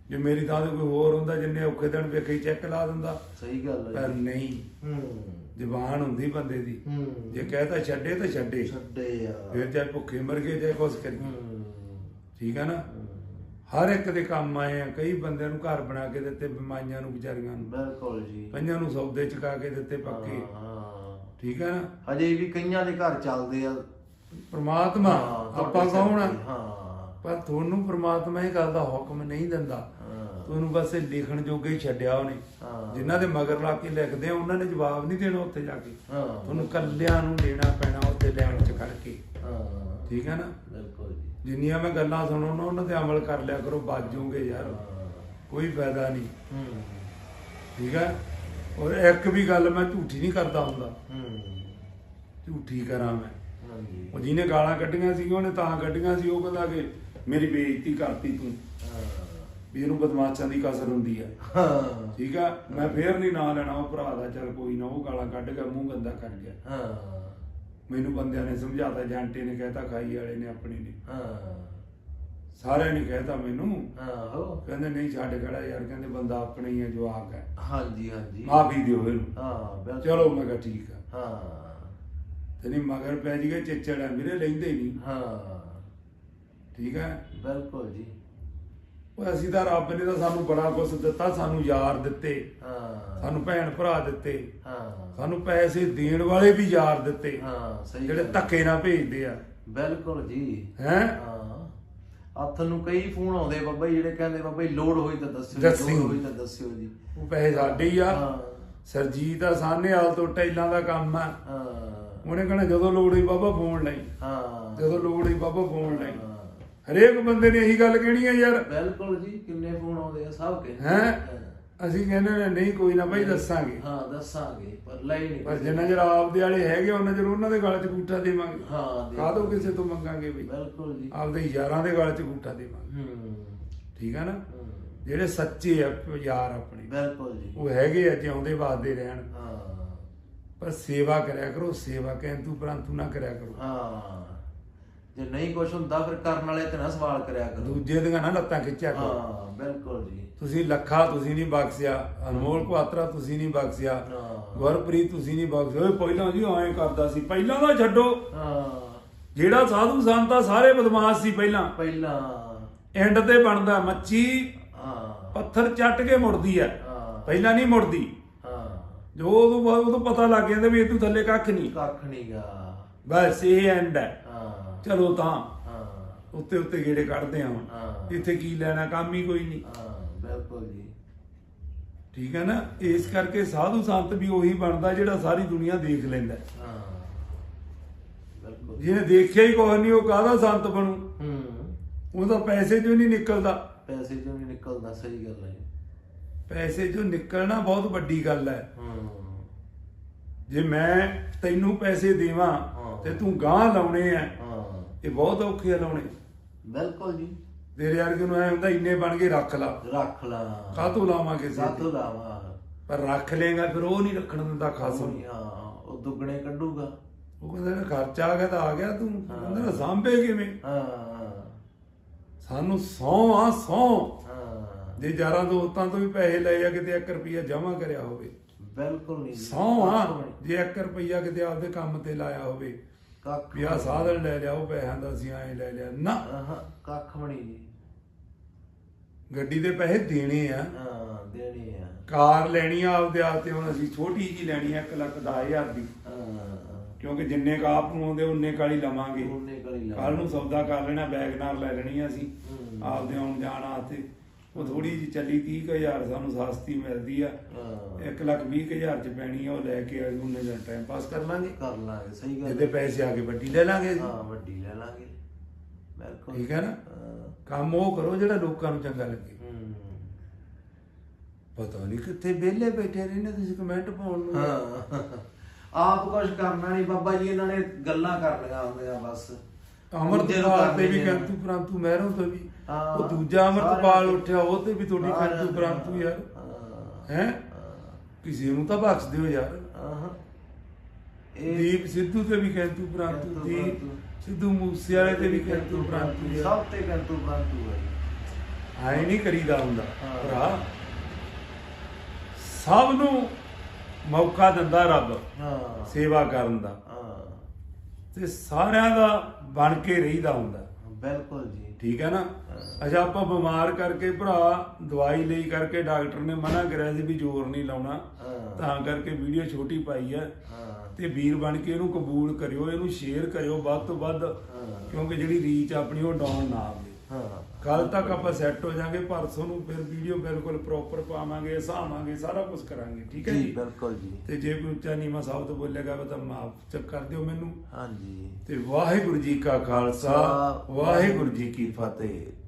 ਜੇ ਮੇਰੀ ਥਾਂ ਤੇ ਕੋਈ ਹੋਰ ਹੁੰਦਾ ਜਿੰਨੇ ਔਖੇ ਦਿਨ ਵੇਖੇ ਚੈੱਕ ਲਾ ਦਿੰਦਾ। ਸਹੀ ਗੱਲ ਪਰ ਹੈ ਨਹੀਂ। ਹੂੰ। ਜ਼ਬਾਨ ਹੁੰਦੀ ਬੰਦੇ ਦੀ। ਹੂੰ। ਜੇ ਕਹਤਾ ਛੱਡੇ ਤਾਂ ਛੱਡੇ। ਛੱਡੇ ਯਾਰ ਫਿਰ ਚਾਹੇ ਭੁੱਖੇ ਮਰ ਗਏ ਚਾਹੇ ਕੁਛ ਕਰੀ ਹੂੰ। ਠੀਕ ਹੈ ਨਾ? ਹਰ ਇੱਕ ਦੇ ਕੰਮ ਆਏ ਆ। ਕਈ ਬੰਦਿਆਂ ਨੂੰ ਘਰ ਬਣਾ ਕੇ ਦਿੱਤੇ ਬਿਮਾਰੀਆਂ ਨੂੰ ਵਿਚਾਰੀਆਂ ਨੂੰ। ਬਿਲਕੁਲ ਜੀ। ਕਈਆਂ ਨੂੰ ਸੌਦੇ ਚੁਕਾ ਕੇ ਦਿੱਤੇ ਪੱਕੇ। ਹਾਂ, ਠੀਕ ਹੈ ਨਾ? ਹਜੇ ਵੀ ਕਈਆਂ ਦੇ ਘਰ ਚੱਲਦੇ ਆ। ਪ੍ਰਮਾਤਮਾ ਹਾਂ, ਆਪਾਂ ਤੁਹਾਡੇ ਕੌਣ ਆ? ਸਿਰ ਤੇ, ਹਾਂ। ਪਰ ਤੁਹਾਨੂੰ ਪ੍ਰਮਾਤਮਾ ਇਹ ਗੱਲ ਦਾ ਹੁਕਮ ਨਹੀਂ ਦਿੰਦਾ। ਹਾਂ ਤੁਹਾਨੂੰ ਬਸ ਲਿਖਣ ਜੋਗੇ ਹੀ ਛੱਡਿਆ ਉਹਨੇ। ਜਿਨ੍ਹਾਂ ਦੇ ਮਗਰ ਲਾ ਕੇ ਲਿਖਦੇ ਆ ਉਹਨਾਂ ਨੇ ਜਵਾਬ ਨਹੀਂ ਦੇਣਾ ਉੱਥੇ ਜਾ ਕੇ। ਤੁਹਾਨੂੰ ਕੱਲਿਆਂ ਨੂੰ ਦੇਣਾ ਪੈਣਾ ਉੱਥੇ ਲੈਣ ਚ ਕਰਕੇ ਹਾਂ। ਠੀਕ ਹੈ ਨਾ? ਬਿਲਕੁਲ ਜੀ। ਜਿੰਨੀਆਂ ਮੈਂ ਗੱਲਾਂ ਸੁਣੋ ਨਾ ਉਹਨਾਂ ਤੇ ਅਮਲ ਕਰ ਲਿਆ ਕਰੋ ਬਾਜੋਗੇ ਯਾਰ। ਕੋਈ ਫਾਇਦਾ ਨਹੀਂ। ਹੂੰ। ਠੀਕ ਹੈ? ਔਰ ਇੱਕ ਵੀ ਗੱਲ ਮੈਂ ਝੂਠੀ ਨਹੀਂ ਕਰਦਾ ਹੁੰਦਾ। ਹੂੰ। ਝੂਠੀ ਕਰਾਂ ਮੈਂ। ਉਹ ਜਿਹਨੇ ਗਾਲਾਂ ਕੱਢੀਆਂ ਸੀ ਉਹਨੇ ਤਾਂ ਕੱਢੀਆਂ ਸੀ ਉਹ ਕਹਿੰਦਾ ਕਿ ਮੇਰੀ ਬੇਇੱਜ਼ਤੀ ਕਰਤੀ ਤੂੰ। ਵੀ ਇਹਨੂੰ ਬਦਮਾਸ਼ਾਂ ਦੀ ਕਸਰ ਹੁੰਦੀ ਆ। ਹਾਂ। ਠੀਕ ਆ? ਮੈਂ ਫੇਰ ਨਹੀਂ ਨਾਂ ਲੈਣਾ ਉਹ ਭਰਾ ਦਾ ਚੱਲ ਕੋਈ ਨਾ ਉਹ ਗਾਲਾਂ ਕੱਢ ਗਿਆ ਮੂੰਹ ਗੰਦਾ ਕਰ ਗਿਆ। ਹਾਂ। ਮੈਨੂੰ ਬੰਦਿਆਂ ਨੇ ਸਮਝਾਤਾ ਜਾਂਟੇ ਨੇ ਕਹਿਤਾ ਖਾਈ ਵਾਲੇ ਨੇ ਆਪਣੀ ਨੇ। ਹਾਂ। ਸਾਰਿਆਂ ਨੇ ਕਹਿਤਾ ਮੈਨੂੰ। ਹਾਂ ਹੋ। ਕਹਿੰਦੇ ਨਹੀਂ ਛੱਡ ਖੜਾ ਯਾਰ। ਕਹਿੰਦੇ ਬੰਦਾ ਆਪਣਾ ਹੀ ਹੈ ਜਵਾਕ ਹੈ ਹਾਂਜੀ ਹਾਂਜੀ। ਮਾਫੀ ਦਿਓ ਇਹਨੂੰ। ਹਾਂ ਚਲੋ ਮੈਂ ਕਿਹਾ ਠੀਕ ਆ। ਹਾਂ। ਤੇ ਨਹੀਂ ਮਗਰ ਪੈ ਜੀਗੇ ਚਿੱਚੜ ਆ ਵੀਰੇ ਲੈਂਦੇ ਨਹੀਂ। ਹਾਂ। ਠੀਕ ਹੈ ਬਿਲਕੁਲ ਜੀ। ਉਹ ਅਸੀਂ ਤਾਂ ਰੱਬ ਨੇ ਤਾਂ ਸਾਨੂੰ ਬੜਾ ਕੁਝ ਦਿੱਤਾ ਸਾਨੂੰ ਯਾਰ ਦਿੱਤੇ ਹਾਂ। ਸਾਨੂੰ ਭੈਣ ਭਰਾ ਦਿੱਤੇ ਹਾਂ। ਸਾਨੂੰ ਪੈਸੇ ਦੇਣ ਵਾਲੇ ਵੀ ਯਾਰ ਦਿੱਤੇ ਹਾਂ ਸਹੀ ਜਿਹੜੇ। ਧੱਕੇ ਨਾਲ ਭੇਜਦੇ ਆ। ਬਿਲਕੁਲ ਜੀ। ਹੈ? ਹਾਂ। ਹੱਥ ਨੂੰ ਕਈ ਫੋਨ ਆਉਂਦੇ ਬਾਬਾ ਜਿਹੜੇ ਕਹਿੰਦੇ ਬਾਬਾ ਲੋਡ ਹੋਈ ਤਾਂ ਦੱਸਿਓ। ਲੋੜ ਹੋਈ ਤਾਂ ਦੱਸਿਓ ਜੀ। ਉਹ ਪੈਸੇ ਸਾਡੇ ਹੀ ਆ। ਹਾਂ। ਸਰਜੀਤ ਆ ਸਾਹਨੇ ਹਾਲ ਤੋਂ ਟੈਲਾਂ ਦਾ ਕੰਮ ਆ। ਹਾਂ। ਉਹਨੇ ਕਹਣਾ ਜਦੋਂ ਲੋੜ ਹੋਈ ਬਾਬਾ ਫੋਨ ਲਈ। ਹਾਂ। ਜਦੋਂ ਲੋੜ ਹੋਈ ਬਾਬਾ ਫੋਨ ਲਈ। ਹਰੇਕ ਬੰਦੇ ਨੇ ਇਹੀ ਗੱਲ ਕਹਿਣੀ ਆ ਯਾਰ। ਬਿਲਕੁਲ ਜੀ ਕਿੰਨੇ ਫੋਨ ਆਉਂਦੇ ਆ ਸਭ ਕੇ ਹੈ? ਅਸੀਂ ਕਹਿੰਦੇ ਨੇ ਨਹੀਂ ਕੋਈ ਨਾ ਭਾਈ ਦੱਸਾਂਗੇ। ਹਾਂ ਦੱਸਾਂਗੇ ਪਰ ਲਈ ਨਹੀਂ ਪਰ ਜਿੰਨਾ ਚਿਰ ਆਪਦੇ ਵਾਲੇ ਹੈਗੇ ਉਹਨਾਂ ਚਿਰ ਉਹਨਾਂ ਦੇ ਗਲ 'ਚ ਗੂਠਾ ਦੇਵਾਂਗੇ। ਹਾਂ ਕਾਹਦੋਂ ਕਿਸੇ ਤੋਂ ਮੰਗਾਂਗੇ ਬਈ? ਬਿਲਕੁਲ ਜੀ। ਆਪਦੇ ਯਾਰਾਂ ਦੇ ਗਲ 'ਚ ਗੂਠਾ ਦੇਵਾਂਗੇ। ਹੂੰ। ਠੀਕ ਆ ਨਾ? ਹੂੰ। ਜਿਹੜੇ ਸੱਚੇ ਆ ਯਾਰ ਆਪਣੇ। ਬਿਲਕੁਲ ਜੀ। ਉਹ ਹੈਗੇ ਆ ਜਿਉਂਦੇ ਵਾਦੇ ਰਹਿਣ। ਹਾਂ। ਪਰ ਸੇਵਾ ਕਰਿਆ ਕਰੋ ਸੇਵਾ ਕਹਿੰਤੂ ਪਰੰਤੂ ਨਾ ਕਰਿਆ ਕਰੋ। ਹਾਂ। ਜੇ ਨਹੀਂ ਕੁਝ ਹੁੰਦਾ ਫਿਰ ਕਰਨ ਵਾਲੇ ਤੇ ਨਾ ਸਵਾਲ ਕਰਿਆ ਕਰੋ। ਦੂਜੇ ਦੀਆਂ ਨਾ ਲੱਤਾਂ ਖਿੱਚਿਆ ਕਰੋ। ਹਾਂ ਬਿਲਕੁਲ ਜੀ। ਤੁਸੀਂ ਲੱਖਾ ਤੁਸੀਂ ਨਹੀਂ ਬਖਸ਼ਿਆ ਅਨਮੋਲ ਕੁਆਤਰਾ ਤੁਸੀਂ ਨਹੀਂ ਬਖਸ਼ਿਆ ਹਾਂ। ਗੁਰਪ੍ਰੀਤ ਤੁਸੀਂ ਨਹੀਂ ਬਖਸ਼ਿਆ। ਓਏ ਪਹਿਲਾਂ ਜੀ ਐਂ ਕਰਦਾ ਸੀ ਪਹਿਲਾਂ ਦਾ ਛੱਡੋ। ਹਾਂ। ਜਿਹੜਾ ਸਾਧੂ ਸੰਤ ਆ ਸਾਰੇ ਬਦਮਾਸ਼ ਸੀ ਪਹਿਲਾਂ। ਪਹਿਲਾਂ। ਐਂਡ ਤੇ ਬਣਦਾ ਮੱਛੀ ਹਾਂ। ਪੱਥਰ ਚੱਟ ਕੇ ਮੁੜਦੀ ਆ। ਹਾਂ। ਪਹਿਲਾਂ ਨਹੀਂ ਮੁੜਦੀ। ਹਾਂ। ਜੋ ਉਦੋਂ ਬਾਅਦ ਉਦੋਂ ਪਤਾ ਲੱਗ ਜਾਂਦਾ ਵੀ ਇਹ ਤੋਂ ਥੱਲੇ ਕੱਖ ਨਹੀਂ। ਕੱਖ ਨਹੀਂਗਾ ਬਸ ਇਹ ਐਂਡ ਹੈ ਹਾਂ ਚਲੋ ਤਾਂ ਹਾਂ। ਉੱਤੇ ਉੱਤੇ ਗੇੜੇ ਕੱਢਦੇ ਆ ਹੁਣ ਹਾਂ। ਇੱਥੇ ਕੀ ਲੈਣਾ ਕੰਮ ਹੀ ਕੋਈ ਨਹੀਂ। ਹਾਂ। ਬਿਲਕੁਲ ਜੀ। ਠੀਕ ਹੈ ਨਾ? ਇਸ ਕਰਕੇ ਸਾਧੂ ਸੰਤ ਵੀ ਉਹੀ ਬਣਦਾ ਜਿਹੜਾ ਸਾਰੀ ਦੁਨੀਆ ਦੇਖ ਲੈਂਦਾ। ਹੈ। ਹਾਂ ਬਿਲਕੁਲ। ਜਿਹਨੇ ਦੇਖਿਆ ਹੀ ਕੁਛ ਨਹੀਂ ਉਹ ਕਾਹਦਾ ਸੰਤ ਬਣੂ? ਹੂੰ। ਉਹ ਤਾਂ ਪੈਸੇ ਚੋਂ ਨਹੀਂ ਨਿਕਲਦਾ। ਪੈਸੇ ਚੋਂ ਨਹੀਂ ਨਿਕਲਦਾ ਸਹੀ ਗੱਲ ਹੈ ਪੈਸੇ ਚੋਂ ਨਿਕਲਣਾ ਬਹੁਤ ਵੱਡੀ ਗੱਲ ਹੈ। ਹੂੰ। ਜੇ ਮੈਂ ਤੈਨੂੰ ਪੈਸੇ ਦੇਵਾਂ। ਤੇ ਤੂੰ ਗਾਂ ਲਾਉਣੇ ਆ ਹਾਂ। ਇਹ ਬਹੁਤ ਔਖੇ ਆ ਲਾਉਣੇ। ਬਿਲਕੁਲ ਜੀ। ਤੇਰੇ ਵਰਗੇ ਨੂੰ ਐ ਹੁੰਦਾ ਇੰਨੇ ਬਣ ਕੇ ਰੱਖ ਲਾ। ਰੱਖ ਲਾ। ਕਾਹਤੋਂ ਲਾਵਾਂ ਕਿਸੇ ਸਾਤੋਂ ਤੇ? ਲਾਵਾ? ਪਰ ਰੱਖ ਲੇਗਾ ਫਿਰ ਉਹ ਨਹੀਂ ਰੱਖਣ ਦਿੰਦਾ ਖਾਸਮ ਹਾਂ ਉਹ ਦੁੱਗਣੇ ਕੱਢੂਗਾ। ਉਹ ਕਹਿੰਦਾ ਖਰਚਾ ਆ ਗਿਆ ਤਾਂ ਆ ਗਿਆ ਤੂੰ। ਕਹਿੰਦਾ ਸਾਂਭੇ ਕਿਵੇਂ? ਹਾਂ। ਸਾਨੂੰ ਸੌ ਆ ਸੌ। ਹਾਂ। ਜੇ ਯਾਰਾਂ ਦੋਸਤਾਂ ਤੋਂ ਵੀ ਪੈਸੇ ਲਏ ਆ ਕਿਤੇ 1 ਰੁਪਿਆ ਜਮ੍ਹਾਂ ਕਰਿਆ ਹੋਵੇ। ਬਿਲਕੁਲ ਨਹੀਂ ਸੌ ਆ। ਜੇ 1 ਰੁਪਿਆ ਕਿਤੇ ਆਪਦੇ ਕੰਮ ਤੇ ਲਾਇਆ ਹੋਵੇ ਕੱਖ ਵੀ ਆਹ ਸਾਧਨ ਲੈ ਲਿਆ ਉਹ ਪੈਸਿਆਂ ਦਾ ਅਸੀਂ ਐਂ ਲੈ ਲਿਆ। ਨਾ। ਆਹਾਂ, ਕੱਖ ਬਣੀ ਜੀ ਗੱਡੀ ਦੇ ਪੈਸੇ ਦੇਣੇ ਆ। ਹਾਂ ਦੇਣੀ ਆ। ਕਾਰ ਲੈਣੀ ਆ ਆਪਦੇ ਆਪ ਤੇ ਹੁਣ ਅਸੀਂ ਛੋਟੀ ਜੀ ਲੈਣੀ ਆ 1 ਲੱਖ 10000 ਦੀ। ਹਾਂ ਕਿਉਂਕਿ ਜਿੰਨੇ ਕ ਆਪ ਨੂੰ ਆਉਂਦੇ ਉਨੇ ਕਾਲੀ ਲਵਾਂਗੇ। ਉਹਨੇ ਕਰੀ ਲਾ ਕੱਲ ਨੂੰ ਸੌਦਾ ਕਰ ਲੈਣਾ ਬੈਗ ਨਾਲ ਲੈ ਲੈਣੀ ਆ ਅਸੀਂ। ਆਪਦੇ ਆਉਣ ਜਾਣ ਵਾਸਤੇ। ਉਹ ਥੋੜੀ ਜੀ ਚੱਲੀ 30000 ਸਾਨੂੰ ਸਸਤੀ ਮਿਲਦੀ ਆ। ਹਾਂ। 1 ਲੱਖ 20000 ਚ ਪੈਣੀ ਆ ਉਹ ਲੈ ਕੇ ਉਹਨੇ ਦਾ ਟਾਈਮ ਪਾਸ ਕਰ ਲਾਂਗੇ। ਕਰ ਲਾਂਗੇ ਸਹੀ ਗੱਲ ਜਿਹਦੇ ਪੈਸੇ ਆ ਕੇ ਵੱਡੀ ਲੈ ਲਾਂਗੇ ਅਸੀਂ। ਹਾਂ ਵੱਡੀ ਲੈ ਲਾਂਗੇ। ਬਿਲਕੁਲ। ਠੀਕ ਹੈ ਨਾ? ਹਾਂ। ਕੰਮ ਉਹ ਕਰੋ ਜਿਹੜਾ ਲੋਕਾਂ ਨੂੰ ਚੰਗਾ ਲੱਗੇ। ਹੂੰ। ਪਤਾ ਨਹੀਂ ਕਿੱਥੇ ਵਿਹਲੇ ਬੈਠੇ ਰਹਿੰਦੇ ਤੁਸੀਂ ਕਮੈਂਟ ਪਾਉਣ ਨੂੰ। ਹਾਂ। ਆਪ ਕੁਝ ਕਰਨਾ ਨਹੀਂ ਬਾਬਾ ਜੀ ਇਹਨਾਂ ਨੇ ਗੱਲਾਂ ਕਰਨੀਆਂ ਹੁੰਦੀਆਂ ਬਸ। ਦੂਜੇ ਨੂੰ ਅਮਰਤਪਾਲ ਤੇ ਵੀ ਕਰਨੀ ਆ। ਕੰਤੂ ਪ੍ਰੰਤੂ ਮਹਿਰੋਂ ਤੋਂ ਵੀ ਹਾਂ। ਉਹ ਦੂਜਾ ਅਮਰਤਪਾਲ ਉੱਠਿਆ ਉਹ ਤੇ ਵੀ ਤੁਹਾਡੀ ਦੇ, ਪ੍ਰੰਤੂ ਯਾਰ ਹਾਂ, ਹੈ? ਕਿਸੇ ਨੂੰ ਤਾਂ ਬਖਸ਼ ਦਿਓ ਯਾਰ। ਹਾਂ। ਇਹ ਦੀਪ ਸਿੱਧੂ ਤੇ ਵੀ ਕੰਤੂ ਪ੍ਰੰਤੂ ਕੰਤੂ ਦੀਪ ਪ੍ਰੰਤੂ। ਸਿੱਧੂ ਮੂਸੇ ਵਾਲੇ ਤੇ ਵੀ ਕੰਤੂ ਪ੍ਰੰਤੂ ਯਾਰ ਸਭ ਤੇ ਕੰਤੂ ਪ੍ਰੰਤੂ ਹੈ ਐ ਨਹੀਂ ਕਰੀਦਾ ਹੁੰਦਾ ਹਾਂ। ਭਰਾ। ਸਭ ਨੂੰ ਮੌਕਾ ਦਿੰਦਾ ਰੱਬ ਹਾਂ। ਸੇਵਾ ਕਰਨ ਦਾ। ਹਾਂ। ਤੇ ਸਾਰਿਆਂ ਦਾ ਬਣ ਕੇ ਰਹੀਦਾ ਹੁੰਦਾ। ਬਿਲਕੁਲ ਜੀ। ਠੀਕ ਹੈ ਨਾ? ਅੱਛਾ ਆਪਾਂ ਬਿਮਾਰ ਕਰਕੇ ਭਰਾ ਦਵਾਈ ਲਈ ਕਰਕੇ ਡਾਕਟਰ ਨੇ ਮਨਾ ਕਰਿਆ ਸੀ ਵੀ ਜ਼ੋਰ ਨਹੀਂ ਲਾਉਣਾ। ਤਾਂ ਕਰਕੇ ਵੀਡੀਓ ਛੋਟੀ ਪਾਈ ਹੈ। ਤੇ ਵੀਰ ਬਣ ਕੇ ਇਹਨੂੰ ਕਬੂਲ ਕਰਿਓ ਇਹਨੂੰ ਸ਼ੇਅਰ ਕਰਿਓ ਵੱਧ ਤੋਂ ਵੱਧ। ਕਿਉਂਕਿ ਜਿਹੜੀ ਰੀਚ ਆਪਣੀ ਉਹ ਡਾਊਨ ਨਾ ਆਵੇ। ਹਾਂ। ਕੱਲ ਤੱਕ ਆਪਾਂ ਸੈੱਟ ਹੋ ਜਾਾਂਗੇ ਪਰਸੋਂ ਨੂੰ ਫਿਰ ਵੀਡੀਓ ਬਿਲਕੁਲ ਪ੍ਰੋਪਰ ਪਾਵਾਂਗੇ ਹਸਾਵਾਂਗੇ ਸਾਰਾ ਕੁਝ ਕਰਾਂਗੇ ਠੀਕ ਹੈ ਜੀ ਜੀ? ਬਿਲਕੁਲ ਜੀ। ਤੇ ਜੇ ਕੋਈ ਉੱਚਾ ਨੀਵਾਂ ਸ਼ਬਦ ਬੋਲੇਗਾ ਤਾਂ ਮਾਫ ਚੱਕ ਕਰ ਦਿਓ ਮੈਨੂੰ। ਹਾਂਜੀ। ਤੇ ਵਾਹਿਗੁਰੂ ਜੀ ਕਾ ਖਾਲਸਾ ਵਾਹਿਗੁਰੂ ਜੀ ਕੀ ਫਤਿਹ।